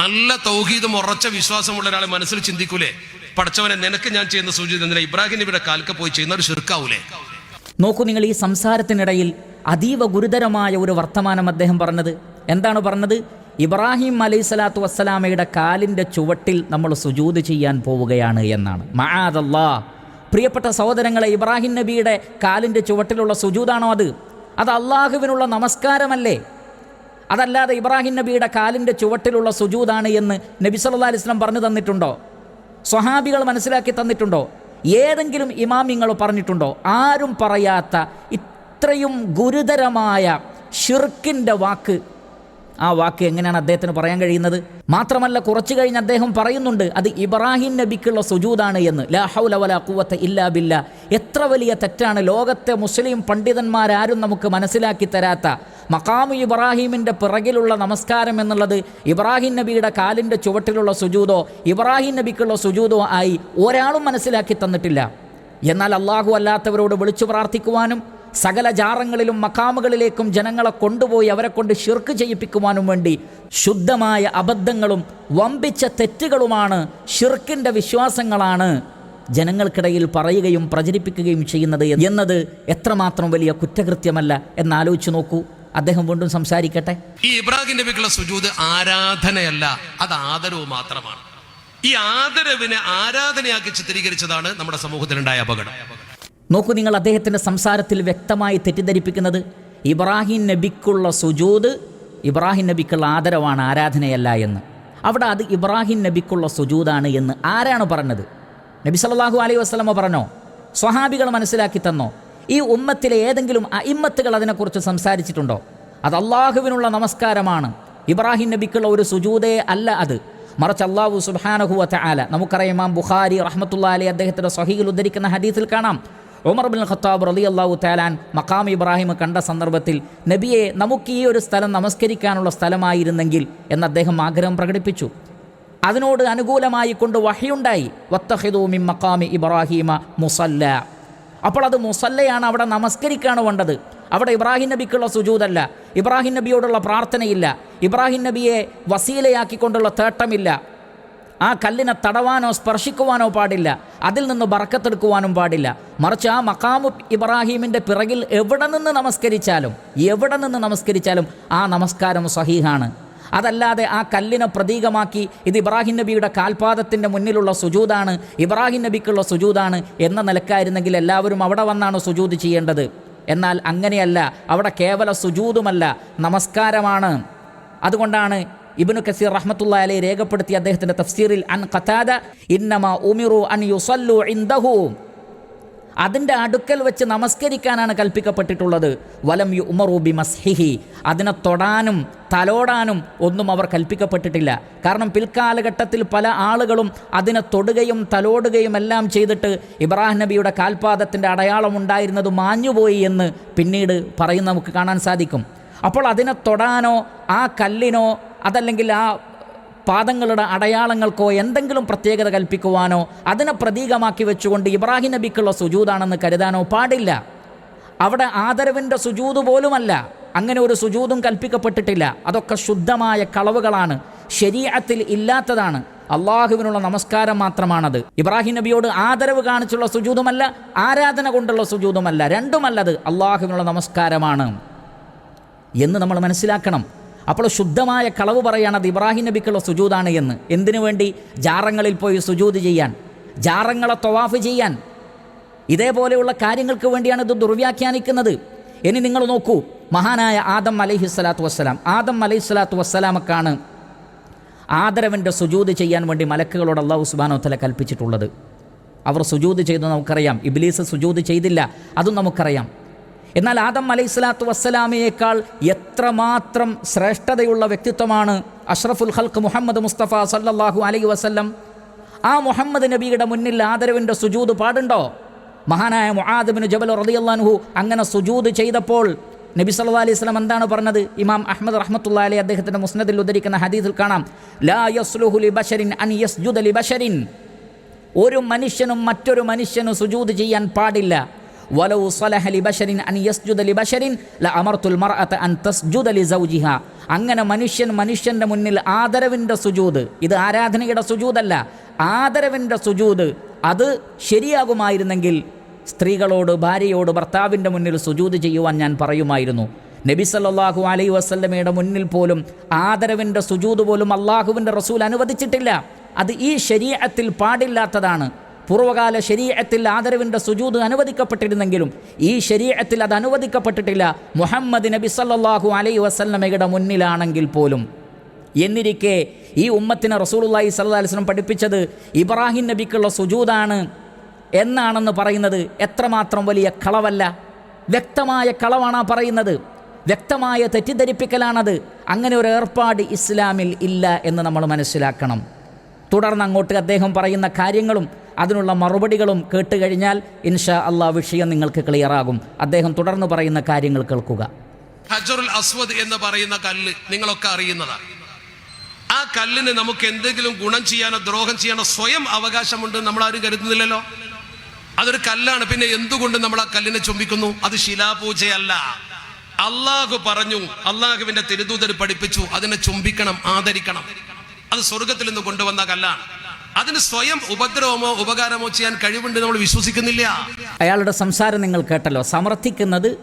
നല്ല തൗഹീദും ഉറച്ച വിശ്വാസമുള്ള ഒരാളെ മനസ്സിൽ ചിന്തിക്കൂലേ? പഠിച്ചവനെ നിനക്ക് ഞാൻ ചെയ്യുന്ന സൂചന എന്തിനാ? ഇബ്രാഹിം നബിയുടെ കാൽക്ക പോയി ചെയ്യുന്ന ഒരു ശിർക്കാവൂലേ? നോക്കൂ നിങ്ങൾ ഈ സംസാരത്തിനിടയിൽ അതീവ ഗുരുതരമായ ഒരു വർത്തമാനം അദ്ദേഹം പറഞ്ഞത്. എന്താണ് പറഞ്ഞത്? ഇബ്രാഹിം അലൈഹി സ്വലാത്തു വസ്സലാമയുടെ കാലിന്റെ ചുവട്ടിൽ നമ്മൾ സുജൂത് ചെയ്യാൻ പോവുകയാണ് എന്നാണ്. മഹാദല്ലാ. പ്രിയപ്പെട്ട സഹോദരങ്ങളെ ഇബ്രാഹിം നബിയുടെ കാലിന്റെ ചുവട്ടിലുള്ള സുജൂതാണോ അത്? അത് അള്ളാഹുവിനുള്ള നമസ്കാരമല്ലേ? അതല്ലാതെ ഇബ്രാഹിം നബിയുടെ കാലിന്റെ ചുവട്ടിലുള്ള സുജൂതാണ് എന്ന് നബി സല്ലാ അലിസ്ലം പറഞ്ഞു തന്നിട്ടുണ്ടോ? സ്വഹാബികൾ മനസ്സിലാക്കി തന്നിട്ടുണ്ടോ? ഏതെങ്കിലും ഇമാമിങ്ങൾ പറഞ്ഞിട്ടുണ്ടോ? ആരും പറയാത്ത ഇത്രയും ഗുരുതരമായ ഷിർക്കിന്റെ വാക്ക് ആ വാക്ക് എങ്ങനെയാണ് അദ്ദേഹത്തിന് പറയാൻ കഴിയുന്നത്? മാത്രമല്ല കുറച്ചു കഴിഞ്ഞ് അദ്ദേഹം പറയുന്നുണ്ട് അത് ഇബ്രാഹിം നബിക്കുള്ള സുജൂദാണ് എന്ന്. ലാ ഹൗല വലാ ഇല്ലാ ബില്ല. എത്ര വലിയ തെറ്റാണ്. ലോകത്തെ മുസ്ലിം പണ്ഡിതന്മാരാരും നമുക്ക് മനസ്സിലാക്കി തരാത്ത മക്കാമു ഇബ്രാഹിമിന്റെ പിറകിലുള്ള നമസ്കാരം എന്നുള്ളത് ഇബ്രാഹിം നബിയുടെ കാലിന്റെ ചുവട്ടിലുള്ള സുജൂദോ ഇബ്രാഹിം നബിക്കുള്ള സുജൂദോ ആയി ഒരാളും മനസ്സിലാക്കി തന്നിട്ടില്ല. എന്നാൽ അള്ളാഹു അല്ലാത്തവരോട് വിളിച്ചു പ്രാർത്ഥിക്കുവാനും സകല ജാറങ്ങളിലും മക്കാമുകളിലേക്കും ജനങ്ങളെ കൊണ്ടുപോയി അവരെ കൊണ്ട് ഷിർക്ക് ചെയ്യിപ്പിക്കുവാനും വേണ്ടി ശുദ്ധമായ അബദ്ധങ്ങളും വമ്പിച്ച തെറ്റുകളുമാണ് ഷിർക്കിന്റെ വിശ്വാസങ്ങളാണ് ജനങ്ങൾക്കിടയിൽ പറയുകയും പ്രചരിപ്പിക്കുകയും ചെയ്യുന്നത് എന്നത് എത്രമാത്രം വലിയ കുറ്റകൃത്യമല്ല എന്നാലോചിച്ച് നോക്കൂ. അദ്ദേഹം വീണ്ടും സംസാരിക്കട്ടെ. ഈ ഇബ്രാഹിം നബിക്കുള്ള സുജൂത് ആരാധനയല്ല അത് ആദരവ് മാത്രമാണ്. ഈ ആദരവിനെ ആരാധനയാക്കി ചിത്രീകരിച്ചതാണ് നമ്മുടെ സമൂഹത്തിലുണ്ടായ അപകടം. നോക്കൂ നിങ്ങൾ അദ്ദേഹത്തിന്റെ സംസാരത്തിൽ വ്യക്തമായി തെറ്റിദ്ധരിപ്പിക്കുന്നത് ഇബ്രാഹിം നബിക്കുള്ള സുജൂദ് ഇബ്രാഹിം നബിക്കുള്ള ആദരവാണ് ആരാധനയല്ല എന്ന്. അവിടെ അത് ഇബ്രാഹിം നബിക്കുള്ള സുജൂദാണ് എന്ന് ആരാണ് പറഞ്ഞത്? നബി സല്ലാഹു അലൈഹി വസ്ലമ പറഞ്ഞോ? സ്വഹാബികൾ മനസ്സിലാക്കി തന്നോ? ഈ ഉമ്മത്തിലെ ഏതെങ്കിലും അയിമ്മത്തുകൾ അതിനെക്കുറിച്ച് സംസാരിച്ചിട്ടുണ്ടോ? അത് അള്ളാഹുവിനുള്ള നമസ്കാരമാണ്. ഇബ്രാഹിം നബിക്കുള്ള ഒരു സുജൂതേ അല്ല അത്. മറിച്ച് അള്ളാഹു സുബാനഹുവ ആല നമുക്കറിയാം ബുഖാരി റഹ്മത്തുള്ള അലി അദ്ദേഹത്തിന്റെ സ്വഹീൽ ഉദ്ധരിക്കുന്ന ഹദീസിൽ കാണാം. ഉമർ ബിൻ ഖത്താബ് റലി അള്ളാഹു താലാൻ മക്കാം ഇബ്രാഹിം കണ്ട സന്ദർഭത്തിൽ നബിയെ നമുക്ക് ഈ ഒരു സ്ഥലം നമസ്കരിക്കാനുള്ള സ്ഥലമായിരുന്നെങ്കിൽ എന്ന് അദ്ദേഹം ആഗ്രഹം പ്രകടിപ്പിച്ചു. അതിനോട് അനുകൂലമായി കൊണ്ട് വഹിയുണ്ടായി. വത്തഹിദു മിൻ മക്കാമി ഇബ്രാഹിമ മുസല്ല. അപ്പോൾ അത് മുസല്ലയാണ് അവിടെ നമസ്കരിക്കാണ് വേണ്ടത്. അവിടെ ഇബ്രാഹിം നബിക്കുള്ള സുജൂതല്ല. ഇബ്രാഹിം നബിയോടുള്ള പ്രാർത്ഥനയില്ല. ഇബ്രാഹിം നബിയെ വസീലയാക്കിക്കൊണ്ടുള്ള തേട്ടമില്ല. ആ കല്ലിനെ തടവാനോ സ്പർശിക്കുവാനോ പാടില്ല. അതിൽ നിന്ന് ബറക്കത്തെടുക്കുവാനും പാടില്ല. മറിച്ച് ആ മക്കാമു ഇബ്രാഹീമിന്റെ പിറകിൽ എവിടെ നിന്ന് നമസ്കരിച്ചാലും എവിടെ നിന്ന് നമസ്കരിച്ചാലും ആ നമസ്കാരം സഹീഹാണ്. അതല്ലാതെ ആ കല്ലിനെ പ്രതീകമാക്കി ഇത് ഇബ്രാഹിം നബിയുടെ കാൽപാദത്തിന്റെ മുന്നിലുള്ള സുജൂതാണ് ഇബ്രാഹിം നബിക്കുള്ള സുജൂതാണ് എന്ന നിലക്കായിരുന്നെങ്കിൽ എല്ലാവരും അവിടെ വന്നാണ് സുജൂത് ചെയ്യേണ്ടത്. എന്നാൽ അങ്ങനെയല്ല അവിടെ കേവല സുജൂതുമല്ല നമസ്കാരമാണ്. അതുകൊണ്ടാണ് ഇബ്നു കസീർ റഹ്മത്തുള്ള അലൈ രേഖപ്പെടുത്തിയ അദ്ദേഹത്തിന്റെ തഫ്സീറിൽ അൻ ഖതാദ ഇന്നമ ഉമിറു അൻ യുസല്ലു ഇൻദഹു. അതിന്റെ അടുക്കൽ വെച്ച് നമസ്കരിക്കാനാണ് കൽപ്പിക്കപ്പെട്ടിട്ടുള്ളത്. വലം യു ഉമറു ബി മസ്ഹിഹി അതിനെ തൊടാനും തലോടാനും ഒന്നും അവർ കൽപ്പിക്കപ്പെട്ടിട്ടില്ല. കാരണം പിൽക്കാലഘട്ടത്തിൽ പല ആളുകളും അതിനെ തൊടുകയും തലോടുകയും എല്ലാം ചെയ്തിട്ട് ഇബ്രാഹിം നബിയുടെ കാൽപാദത്തിന്റെ അടയാളം ഉണ്ടായിരുന്നത് മാഞ്ഞുപോയി എന്ന് പിന്നീട് പറയുന്ന നമുക്ക് കാണാൻ സാധിക്കും. അപ്പോൾ അതിനെ തൊടാനോ ആ കല്ലിനോ അതല്ലെങ്കിൽ ആ പാദങ്ങളുടെ അടയാളങ്ങൾക്കോ എന്തെങ്കിലും പ്രത്യേകത കൽപ്പിക്കുവാനോ അതിനെ പ്രതീകമാക്കി വെച്ചുകൊണ്ട് ഇബ്രാഹിം നബിക്കുള്ള സുജൂതാണെന്ന് കരുതാനോ പാടില്ല. അവിടെ ആദരവിന്റെ സുജൂത് പോലുമല്ല. അങ്ങനെ ഒരു സുജൂതും കൽപ്പിക്കപ്പെട്ടിട്ടില്ല. അതൊക്കെ ശുദ്ധമായ കളവുകളാണ്. ശരീരത്തിൽ ഇല്ലാത്തതാണ്. അള്ളാഹുവിനുള്ള നമസ്കാരം മാത്രമാണത്. ഇബ്രാഹിം നബിയോട് ആദരവ് കാണിച്ചുള്ള സുജൂതുമല്ല ആരാധന കൊണ്ടുള്ള സുജൂതുമല്ല. രണ്ടുമല്ലത് അള്ളാഹുവിനുള്ള നമസ്കാരമാണ്. എന്ന് നമ്മൾ മനസ്സിലാക്കണം. അപ്പോൾ ശുദ്ധമായ കളവ് പറയണത് ഇബ്രാഹിം നബിക്കുള്ള സുജൂതാണ് എന്ന്. എന്തിനു വേണ്ടി? ജാറങ്ങളിൽ പോയി സുജൂത് ചെയ്യാൻ ജാറങ്ങളെ തൊവാഫ് ചെയ്യാൻ. ഇതേപോലെയുള്ള കാര്യങ്ങൾക്ക് വേണ്ടിയാണ് ഇത് ദുർവ്യാഖ്യാനിക്കുന്നത്. ഇനി നിങ്ങൾ നോക്കൂ മഹാനായ ആദം അലൈഹി സ്വലാത്തു വസ്സലാം. ആദം അലൈഹി സ്വലാത്തു വസ്സലാമക്കാണ് ആദരവിന്റെ സുജൂത് ചെയ്യാൻ വേണ്ടി മലക്കുകളോട് അള്ളാഹു സുബാനോ തല കൽപ്പിച്ചിട്ടുള്ളത്. അവർ സുജൂത് ചെയ്തു നമുക്കറിയാം. ഇബ്ലീസ് സുജൂത് ചെയ്തില്ല. അതും നമുക്കറിയാം. എന്നാൽ ആദം അലൈഹി സ്വലാത്തു വസ്സലാമയേക്കാൾ എത്രമാത്രം ശ്രേഷ്ഠതയുള്ള വ്യക്തിത്വമാണ് അഷ്റഫുൽ ഹൽക്ക് മുഹമ്മദ് മുസ്തഫ സല്ലാഹു അലൈഹി വസ്ല്ലം. ആ മുഹമ്മദ് നബിയുടെ മുന്നിൽ ആദരവിന്റെ സുജൂത് പാടുണ്ടോ? മഹാനായ മുഹാദിബിന് ജബൽ റളിയല്ലാഹു അങ്ങനെ സുജൂത് ചെയ്തപ്പോൾ നബി സല്ലാ അലൈഹി സ്വലം എന്താണ് പറഞ്ഞത്? ഇമാം അഹമ്മദ് റഹ്മത്തുള്ളാഹി അലൈഹി അദ്ദേഹത്തിന്റെ മുസ്നദിൽ ഉദ്ധരിക്കുന്ന ഹദീസിൽ കാണാം. ലാ യസ്ലുഹു ലി ബഷരിൻ അൻ യസ്ജുദ ലി ബഷരിൻ ഒരു മനുഷ്യനും മറ്റൊരു മനുഷ്യനും സുജൂത് ചെയ്യാൻ പാടില്ല. വലൗ സലഹ ലി ബശരിൻ അൻ യസ്ജുദ ലി ബശരിൻ ല അമർത്തുൽ മർഅത അൻ തസ്ജുദ ലി സൗജിഹ. അങ്ങനെ മനുഷ്യൻ മനുഷ്യന്റെ മുന്നിൽ ആദരവിന്റെ സുജൂത്. ഇത് ആരാധനയുടെ സുജൂതല്ല. ആദരവിന്റെ സുജൂത് അത് ശരിയാകുമായിരുന്നെങ്കിൽ സ്ത്രീകളോട് ഭാര്യയോട് ഭർത്താവിന്റെ മുന്നിൽ സുജൂത് ചെയ്യുവാൻ ഞാൻ പറയുമായിരുന്നു. നബി സല്ലല്ലാഹു അലൈഹി വസല്ലമയുടെ മുന്നിൽ പോലും ആദരവിന്റെ സുജൂത് പോലും അള്ളാഹുവിന്റെ റസൂൽ അനുവദിച്ചിട്ടില്ല. അത് ഈ ശരീഅത്തിൽ പാടില്ലാത്തതാണ്. പൂർവകാല ശരീരത്തിൽ ആദരവിന്റെ സുജൂത് അനുവദിക്കപ്പെട്ടിരുന്നെങ്കിലും ഈ ശരീരത്തിൽ അത് അനുവദിക്കപ്പെട്ടിട്ടില്ല. മുഹമ്മദ് നബി സല്ലാഹു അലൈ വസല്ലമയുടെ മുന്നിലാണെങ്കിൽ പോലും. എന്നിരിക്കെ ഈ ഉമ്മത്തിന് റസൂലുള്ളാഹി സ്വല്ലല്ലാഹി അലൈഹി വസല്ലം പഠിപ്പിച്ചത് ഇബ്രാഹിം നബിക്കുള്ള സുജൂതാണ് എന്നാണെന്ന് പറയുന്നത് എത്രമാത്രം വലിയ കളവല്ല. വ്യക്തമായ കളവാണ് പറയുന്നത്. വ്യക്തമായ തെറ്റിദ്ധരിപ്പിക്കലാണത്. അങ്ങനെ ഒരു ഏർപ്പാട് ഇസ്ലാമിൽ ഇല്ല എന്ന് നമ്മൾ മനസ്സിലാക്കണം. തുടർന്ന് അങ്ങോട്ട് അദ്ദേഹം പറയുന്ന കാര്യങ്ങളും അതിനുള്ള മറുപടികളും കേട്ട് കഴിഞ്ഞാൽ ഇൻഷാ അള്ളാ വിഷയം നിങ്ങൾക്ക് ക്ലിയറാകും അദ്ദേഹം തുടർന്ന് പറയുന്ന കാര്യങ്ങൾ കേൾക്കുക. ഹജറുൽ അസ്വദ് എന്ന് പറയുന്ന കല്ല് നിങ്ങളൊക്കെ അറിയുന്നതാണ് ആ കല്ലിന് നമുക്ക് എന്തെങ്കിലും ഗുണം ചെയ്യാനോ ദ്രോഹം ചെയ്യാനോ സ്വയം അവകാശമുണ്ട് നമ്മൾ ആരും കരുതുന്നില്ലല്ലോ? അതൊരു കല്ലാണ്. പിന്നെ എന്തുകൊണ്ട് നമ്മൾ ആ കല്ലിനെ ചുംബിക്കുന്നു? അത് ശിലാപൂജയല്ല. അള്ളാഹു പറഞ്ഞു അള്ളാഹുവിന്റെ തിരുദൂതർ പഠിപ്പിച്ചു അതിനെ ചുംബിക്കണം ആദരിക്കണം. അത് സ്വർഗത്തിൽ നിന്ന് കൊണ്ടുവന്ന കല്ലാണ്. അതിന് സ്വയം ഉപദ്രവമോ ഉപകാരമോ ചെയ്യാൻ കഴിവുണ്ട് നമ്മൾ വിശ്വസിക്കുന്നില്ല. അയാളുടെ സംസാരം നിങ്ങൾ കേട്ടല്ലോ. സമർത്ഥിക്കുന്നത്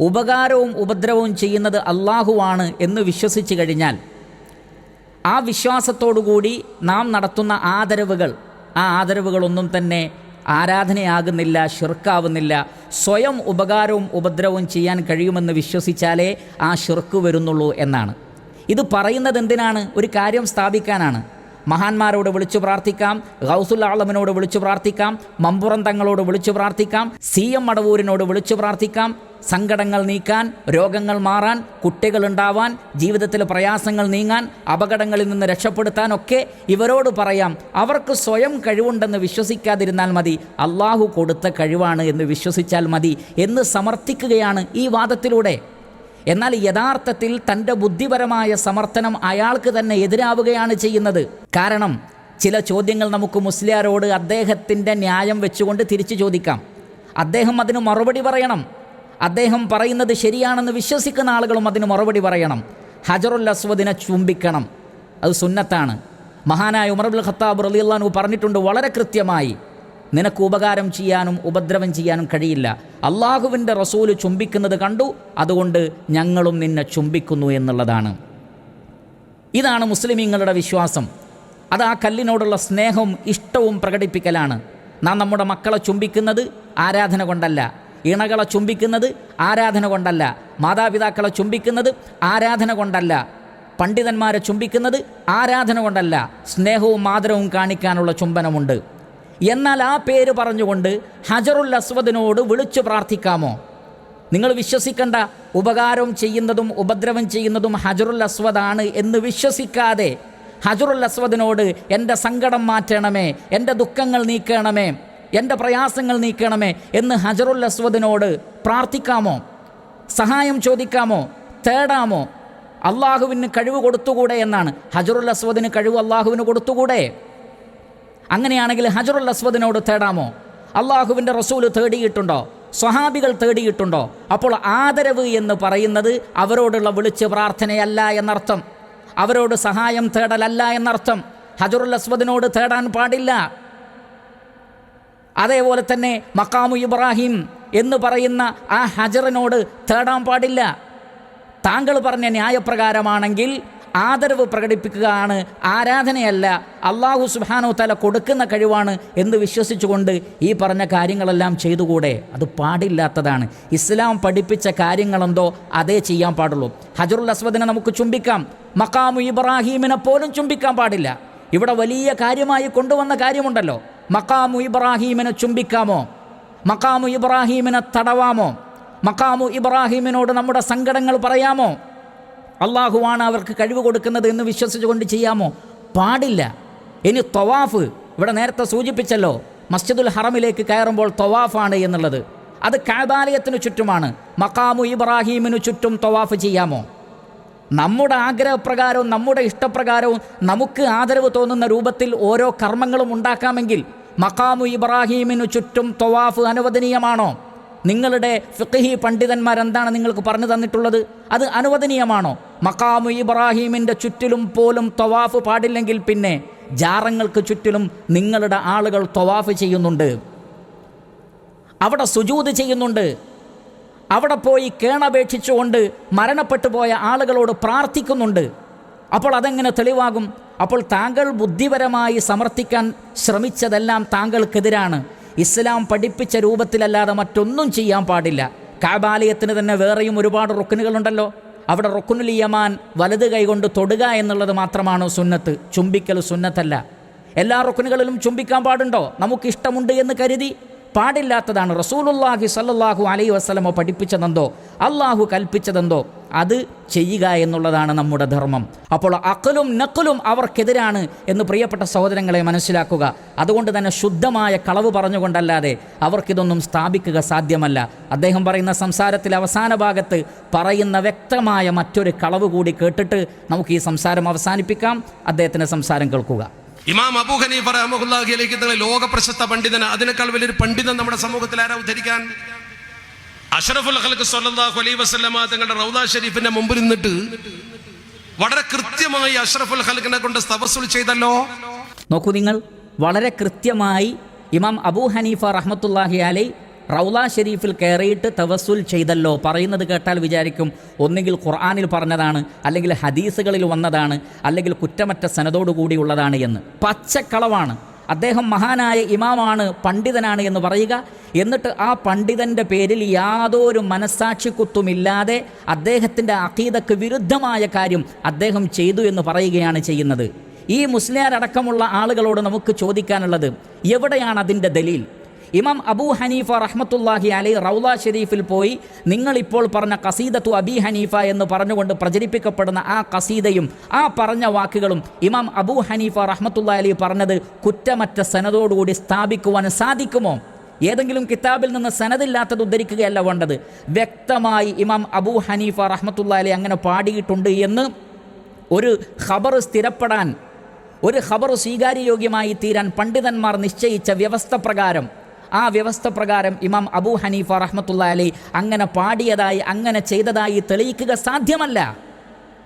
ഉപകാരവും ഉപദ്രവവും ചെയ്യുന്നത് അള്ളാഹുവാണ് എന്ന് വിശ്വസിച്ച് കഴിഞ്ഞാൽ ആ വിശ്വാസത്തോടുകൂടി നാം നടത്തുന്ന ആദരവുകൾ ആ ആദരവുകളൊന്നും തന്നെ ആരാധനയാകുന്നില്ല ഷിർക്കാവുന്നില്ല സ്വയം ഉപകാരവും ഉപദ്രവവും ചെയ്യാൻ കഴിയുമെന്ന് വിശ്വസിച്ചാലേ ആ ഷിർക്ക് വരുന്നുള്ളൂ എന്നാണ്. ഇത് പറയുന്നത് എന്തിനാണ്? ഒരു കാര്യം സ്ഥാപിക്കാനാണ്. മഹാന്മാരോട് വിളിച്ചു പ്രാർത്ഥിക്കാം ഗൗസുൽ ആളമിനോട് വിളിച്ചു പ്രാർത്ഥിക്കാം മമ്പുറം തങ്ങളോട് വിളിച്ചു പ്രാർത്ഥിക്കാം സി എം മടവൂരിനോട് വിളിച്ചു പ്രാർത്ഥിക്കാം. സങ്കടങ്ങൾ നീക്കാൻ രോഗങ്ങൾ മാറാൻ കുട്ടികൾ ഉണ്ടാവാൻ ജീവിതത്തിലെ പ്രയാസങ്ങൾ നീങ്ങാൻ അപകടങ്ങളിൽ നിന്ന് രക്ഷപ്പെടുത്താനൊക്കെ ഇവരോട് പറയാം. അവർക്ക് സ്വയം കഴിവുണ്ടെന്ന് വിശ്വസിക്കാതിരുന്നാൽ മതി. അള്ളാഹു കൊടുത്ത കഴിവാണ് എന്ന് വിശ്വസിച്ചാൽ മതി എന്ന് സമർത്ഥിക്കുകയാണ് ഈ വാദത്തിലൂടെ. എന്നാൽ യഥാർത്ഥത്തിൽ തന്റെ ബുദ്ധിപരമായ സമർത്ഥനം അയാൾക്ക് തന്നെ എതിരാവുകയാണ് ചെയ്യുന്നത്. കാരണം ചില ചോദ്യങ്ങൾ നമുക്ക് മുസ്ലിയാരോട് അദ്ദേഹത്തിന്റെ ന്യായം വെച്ചുകൊണ്ട് തിരിച്ചു ചോദിക്കാം. അദ്ദേഹം അതിന് മറുപടി പറയണം. അദ്ദേഹം പറയുന്നത് ശരിയാണെന്ന് വിശ്വസിക്കുന്ന ആളുകളും അതിന് മറുപടി പറയണം. ഹജറുൽ അസ്വദിനെ ചുംബിക്കണം. അത് സുന്നത്താണ്. മഹാനായ ഉമർബുൽ ഖത്താബ് റലിയല്ലാനു പറഞ്ഞിട്ടുണ്ട് വളരെ കൃത്യമായി. നിനക്ക് ഉപകാരം ചെയ്യാനും ഉപദ്രവം ചെയ്യാനും കഴിയില്ല. അള്ളാഹുവിന്റെ റസൂൽ ചുംബിക്കുന്നത് കണ്ടു അതുകൊണ്ട് ഞങ്ങളും നിന്നെ ചുംബിക്കുന്നു എന്നുള്ളതാണ്. ഇതാണ് മുസ്ലിമീങ്ങളുടെ വിശ്വാസം. അത് ആ കല്ലിനോടുള്ള സ്നേഹവും ഇഷ്ടവും പ്രകടിപ്പിക്കലാണ്. നാം നമ്മുടെ മക്കളെ ചുംബിക്കുന്നത് ആരാധന കൊണ്ടല്ല. ഇണകളെ ചുംബിക്കുന്നത് ആരാധന കൊണ്ടല്ല. മാതാപിതാക്കളെ ചുംബിക്കുന്നത് ആരാധന കൊണ്ടല്ല. പണ്ഡിതന്മാരെ ചുംബിക്കുന്നത് ആരാധന കൊണ്ടല്ല. സ്നേഹവും ആദരവും കാണിക്കാനുള്ള ചുംബനമുണ്ട്. എന്നാൽ ആ പേര് പറഞ്ഞുകൊണ്ട് ഹജറുൽ അസ്വദിനോട് വിളിച്ചു പ്രാർത്ഥിക്കാമോ? നിങ്ങൾ വിശ്വസിക്കേണ്ട ഉപകാരം ചെയ്യുന്നതും ഉപദ്രവം ചെയ്യുന്നതും ഹജറുൽ അസ്വദാണ് എന്ന് വിശ്വസിക്കാതെ ഹജറുൽ അസ്വദിനോട് എന്റെ സങ്കടം മാറ്റണമേ എന്റെ ദുഃഖങ്ങൾ നീക്കണമേ എന്റെ പ്രയാസങ്ങൾ നീക്കണമേ എന്ന് ഹജറുൽ അസ്വദിനോട് പ്രാർത്ഥിക്കാമോ? സഹായം ചോദിക്കാമോ? തേടാമോ? അള്ളാഹുവിന് കഴിവ് കൊടുത്തുകൂടെ എന്നാണ്. ഹജറുൽ അസ്വദിന് കഴിവ് അള്ളാഹുവിന് കൊടുത്തുകൂടെ? അങ്ങനെയാണെങ്കിൽ ഹജറുൽ അസ്വദിനോട് തേടാമോ? അള്ളാഹുവിന്റെ റസൂൽ തേടിയിട്ടുണ്ടോ? സ്വഹാബികൾ തേടിയിട്ടുണ്ടോ? അപ്പോൾ ആദരവ് എന്ന് പറയുന്നത് അവരോടുള്ള വിളിച്ച് പ്രാർത്ഥനയല്ല എന്നർത്ഥം. അവരോട് സഹായം തേടലല്ല എന്നർത്ഥം. ഹജറുൽ അസ്വദിനോട് തേടാൻ പാടില്ല. അതേപോലെ തന്നെ മക്കാമു ഇബ്രാഹിം എന്ന് പറയുന്ന ആ ഹജറിനോട് തേടാൻ പാടില്ല. താങ്കൾ പറഞ്ഞ ന്യായപ്രകാരമാണെങ്കിൽ ആദരവ് പ്രകടിപ്പിക്കുകയാണ് ആരാധനയല്ല അള്ളാഹു സുബാനോ തല കൊടുക്കുന്ന കഴിവാണ് എന്ന് വിശ്വസിച്ചുകൊണ്ട് ഈ പറഞ്ഞ കാര്യങ്ങളെല്ലാം ചെയ്തുകൂടെ? അത് പാടില്ലാത്തതാണ്. ഇസ്ലാം പഠിപ്പിച്ച കാര്യങ്ങളെന്തോ അതേ ചെയ്യാൻ പാടുള്ളൂ. ഹജറുൽ അസ്വദിനെ നമുക്ക് ചുംബിക്കാം. മക്കാമു ഇബ്രാഹീമിനെ പോലും ചുംബിക്കാൻ പാടില്ല. ഇവിടെ വലിയ കാര്യമായി കൊണ്ടുവന്ന കാര്യമുണ്ടല്ലോ. മക്കാമു ഇബ്രാഹീമിനെ ചുംബിക്കാമോ? മക്കാമു ഇബ്രാഹീമിനെ തടവാമോ? മക്കാമു ഇബ്രാഹീമിനോട് നമ്മുടെ സങ്കടങ്ങൾ പറയാമോ? അള്ളാഹുവാണ് അവർക്ക് കഴിവ് കൊടുക്കുന്നത് എന്ന് വിശ്വസിച്ചുകൊണ്ട് ചെയ്യാമോ? പാടില്ല. ഇനി തൊവാഫ് ഇവിടെ നേരത്തെ സൂചിപ്പിച്ചല്ലോ മസ്ജിദുൽ ഹറമിലേക്ക് കയറുമ്പോൾ തൊവാഫാണ് എന്നുള്ളത്. അത് കാബാലയത്തിനു ചുറ്റുമാണ്. മക്കാമു ഇബ്രാഹീമിനു ചുറ്റും തൊവാഫ് ചെയ്യാമോ? നമ്മുടെ ആഗ്രഹപ്രകാരവും നമ്മുടെ ഇഷ്ടപ്രകാരവും നമുക്ക് ആദരവ് തോന്നുന്ന രൂപത്തിൽ ഓരോ കർമ്മങ്ങളും ഉണ്ടാക്കാമെങ്കിൽ മക്കാമു ഇബ്രാഹീമിനു ചുറ്റും തൊവാഫ് അനുവദനീയമാണോ? നിങ്ങളുടെ ഫിഖഹി പണ്ഡിതന്മാരെന്താണ് നിങ്ങൾക്ക് പറഞ്ഞു തന്നിട്ടുള്ളത്? അത് അനുവദനീയമാണോ? മക്കാമു ഇബ്രാഹീമിന്റെ ചുറ്റിലും പോലും തൊവാഫ് പാടില്ലെങ്കിൽ പിന്നെ ജാറങ്ങൾക്ക് ചുറ്റിലും നിങ്ങളുടെ ആളുകൾ തൊവാഫ് ചെയ്യുന്നുണ്ട്. അവിടെ സുജൂത് ചെയ്യുന്നുണ്ട്. അവിടെ പോയി കേണപേക്ഷിച്ചുകൊണ്ട് മരണപ്പെട്ടു പോയ ആളുകളോട് പ്രാർത്ഥിക്കുന്നുണ്ട്. അപ്പോൾ അതെങ്ങനെ തെളിവാകും? അപ്പോൾ താങ്കൾ ബുദ്ധിപരമായി സമർത്ഥിക്കാൻ ശ്രമിച്ചതെല്ലാം താങ്കൾക്കെതിരാണ്. ഇസ്ലാം പഠിപ്പിച്ച രൂപത്തിലല്ലാതെ മറ്റൊന്നും ചെയ്യാൻ പാടില്ല. കാബാലയത്തിന് തന്നെ വേറെയും ഒരുപാട് റുക്കനുകളുണ്ടല്ലോ അവിടെ റുക്കുനുൽ യമാൻ വലത് കൈകൊണ്ട് തൊടുക എന്നുള്ളത് മാത്രമാണ് സുന്നത്ത്? ചുംബിക്കൽ സുന്നത്തല്ല. എല്ലാ റുക്കനുകളിലും ചുംബിക്കാൻ പാടുണ്ടോ? നമുക്കിഷ്ടമുണ്ട് എന്ന് കരുതി പാടില്ലാത്തതാണ്. റസൂലുല്ലാഹി സല്ലാഹു അലൈ വസ്ലമോ പഠിപ്പിച്ചതെന്തോ? അള്ളാഹു കൽപ്പിച്ചതെന്തോ? അത് ചെയ്യുക എന്നുള്ളതാണ് നമ്മുടെ ധർമ്മം. അപ്പോൾ അക്കലും നക്കലും അവർക്കെതിരാണ് എന്ന് പ്രിയപ്പെട്ട സഹോദരങ്ങളെ മനസ്സിലാക്കുക. അതുകൊണ്ട് തന്നെ ശുദ്ധമായ കളവ് പറഞ്ഞുകൊണ്ടല്ലാതെ അവർക്കിതൊന്നും സ്ഥാപിക്കുക സാധ്യമല്ല. അദ്ദേഹം പറയുന്ന സംസാരത്തിൽ അവസാന ഭാഗത്ത് പറയുന്ന വ്യക്തമായ മറ്റൊരു കളവ് കൂടി കേട്ടിട്ട് നമുക്ക് ഈ സംസാരം അവസാനിപ്പിക്കാം. അദ്ദേഹത്തിന്റെ സംസാരം കേൾക്കുക. ഇമാം അബൂ ഹനീഫ റഹ്മഹുല്ലാഹിലേക്ക് തങ്ങളെ ലോക പ്രശസ്ത പണ്ഡിതൻ അതിനേക്കാൾ വലിയൊരു പണ്ഡിതൻ നമ്മുടെ സമൂഹത്തിൽ ആരാ ഉദ്ധരിക്കാൻ? അഷറഫുൽ ഖൽക്ക് സല്ലല്ലാഹു അലൈഹി വസല്ലമ തങ്ങളുടെ റൗദ ഷരീഫിന്റെ മുമ്പിൽ നിന്നിട്ട് വളരെ കൃത്യമായി അഷറഫുൽ ഖൽക്കിനെ കൊണ്ട് തപസ്സുൽ ചെയ്തല്ലോ. നോക്കൂ നിങ്ങൾ വളരെ കൃത്യമായി ഇമാം അബൂ ഹനീഫ റഹ്മത്തുല്ലാഹി അലൈ റൗല ഷെരീഫിൽ കയറിയിട്ട് തവസുൽ ചെയ്തല്ലോ. പറയുന്നത് കേട്ടാൽ വിചാരിക്കും ഒന്നുകിൽ ഖുർആാനിൽ പറഞ്ഞതാണ് അല്ലെങ്കിൽ ഹദീസുകളിൽ വന്നതാണ് അല്ലെങ്കിൽ കുറ്റമറ്റ സനതോടുകൂടിയുള്ളതാണ് എന്ന്. പച്ചക്കളവാണ്. അദ്ദേഹം മഹാനായ ഇമാമാണ് പണ്ഡിതനാണ് എന്ന് പറയുക. എന്നിട്ട് ആ പണ്ഡിതന്റെ പേരിൽ യാതൊരു മനസ്സാക്ഷിക്കുത്തുമില്ലാതെ അദ്ദേഹത്തിന്റെ അഖീദക്ക് വിരുദ്ധമായ കാര്യം അദ്ദേഹം ചെയ്തു എന്ന് പറയുകയാണ് ചെയ്യുന്നത്. ഈ മുസ്ലിയാരടക്കമുള്ള ആളുകളോട് നമുക്ക് ചോദിക്കാനുള്ളത് എവിടെയാണ് അതിന്റെ ദലീൽ? ഇമാം അബൂ ഹനീഫ റഹ്മത്തുല്ലാഹി അലൈ റൗല ഷെരീഫിൽ പോയി നിങ്ങളിപ്പോൾ പറഞ്ഞ കസീദത്തു അബി ഹനീഫ എന്ന് പറഞ്ഞുകൊണ്ട് പ്രചരിപ്പിക്കപ്പെടുന്ന ആ കസീദയും ആ പറഞ്ഞ വാക്കുകളും ഇമാം അബൂ ഹനീഫ റഹ്മത്തുല്ലാ അലി പറഞ്ഞത് കുറ്റമറ്റ സനതോടുകൂടി സ്ഥാപിക്കുവാൻ സാധിക്കുമോ? ഏതെങ്കിലും കിതാബിൽ നിന്ന് സനദില്ലാത്തത് ഉദ്ധരിക്കുകയല്ല വേണ്ടത്. വ്യക്തമായി ഇമാം അബൂ ഹനീഫ റഹ്മത്തുല്ലാ അലി അങ്ങനെ പാടിയിട്ടുണ്ട് എന്ന് ഒരു ഖബർ സ്ഥിരപ്പെടാൻ ഒരു ഖബർ സ്വീകാര്യയോഗ്യമായി തീരാൻ പണ്ഡിതന്മാർ നിശ്ചയിച്ച വ്യവസ്ഥ പ്രകാരം ആ വ്യവസ്ഥ പ്രകാരം ഇമാം അബൂ ഹനീഫ റഹ്മത്തുള്ള അലി അങ്ങനെ പാടിയതായി അങ്ങനെ ചെയ്തതായി തെളിയിക്കുക സാധ്യമല്ല.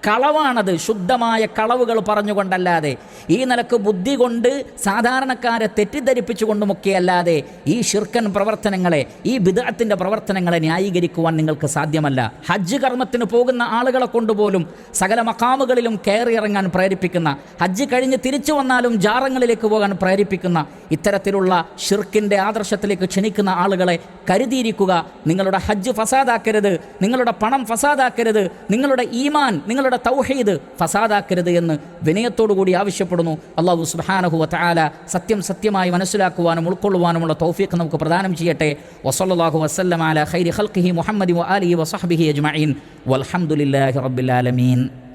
കളവാണത്. ശുദ്ധമായ കളവുകൾ പറഞ്ഞുകൊണ്ടല്ലാതെ. ഈ നിലയ്ക്ക് ബുദ്ധി കൊണ്ട് സാധാരണക്കാരെ തെറ്റിദ്ധരിപ്പിച്ചുകൊണ്ടുമൊക്കെ അല്ലാതെ ഈ ഷിർക്കൻ പ്രവർത്തനങ്ങളെ ഈ ബിദാത്തിന്റെ പ്രവർത്തനങ്ങളെ ന്യായീകരിക്കുവാൻ നിങ്ങൾക്ക് സാധ്യമല്ല. ഹജ്ജ് കർമ്മത്തിന് പോകുന്ന ആളുകളെ കൊണ്ടുപോലും സകല മക്കാമുകളിലും കയറി ഇറങ്ങാൻ പ്രേരിപ്പിക്കുന്ന ഹജ്ജ് കഴിഞ്ഞ് തിരിച്ചു വന്നാലും ജാറങ്ങളിലേക്ക് പോകാൻ പ്രേരിപ്പിക്കുന്ന ഇത്തരത്തിലുള്ള ഷിർക്കിന്റെ ആദർശത്തിലേക്ക് ക്ഷണിക്കുന്ന ആളുകളെ കരുതിയിരിക്കുക. നിങ്ങളുടെ ഹജ്ജ് ഫസാദാക്കരുത്. നിങ്ങളുടെ പണം ഫസാദാക്കരുത്. നിങ്ങളുടെ ഈമാൻ നിങ്ങളുടെ തൗഹീദ് ഫസാദാക്കരുത് എന്ന് വിനയത്തോടു കൂടി ആവശ്യപ്പെടുന്നു. അള്ളാഹു സുബാനഹു വതആല സത്യം സത്യമായി മനസ്സിലാക്കുവാനും ഉൾക്കൊള്ളുവാനുമുള്ള തൗഫീഖ് നമുക്ക് പ്രദാനം ചെയ്യട്ടെ. വസല്ലല്ലാഹു വസല്ലം അല ഖൈരി ഖൽഖിഹി മുഹമ്മദി ആലിഹി വസഹ്ബിഹി അജ്മഈൻ. വൽഹംദുലില്ലാഹി റബ്ബിൽ ആലമീൻ.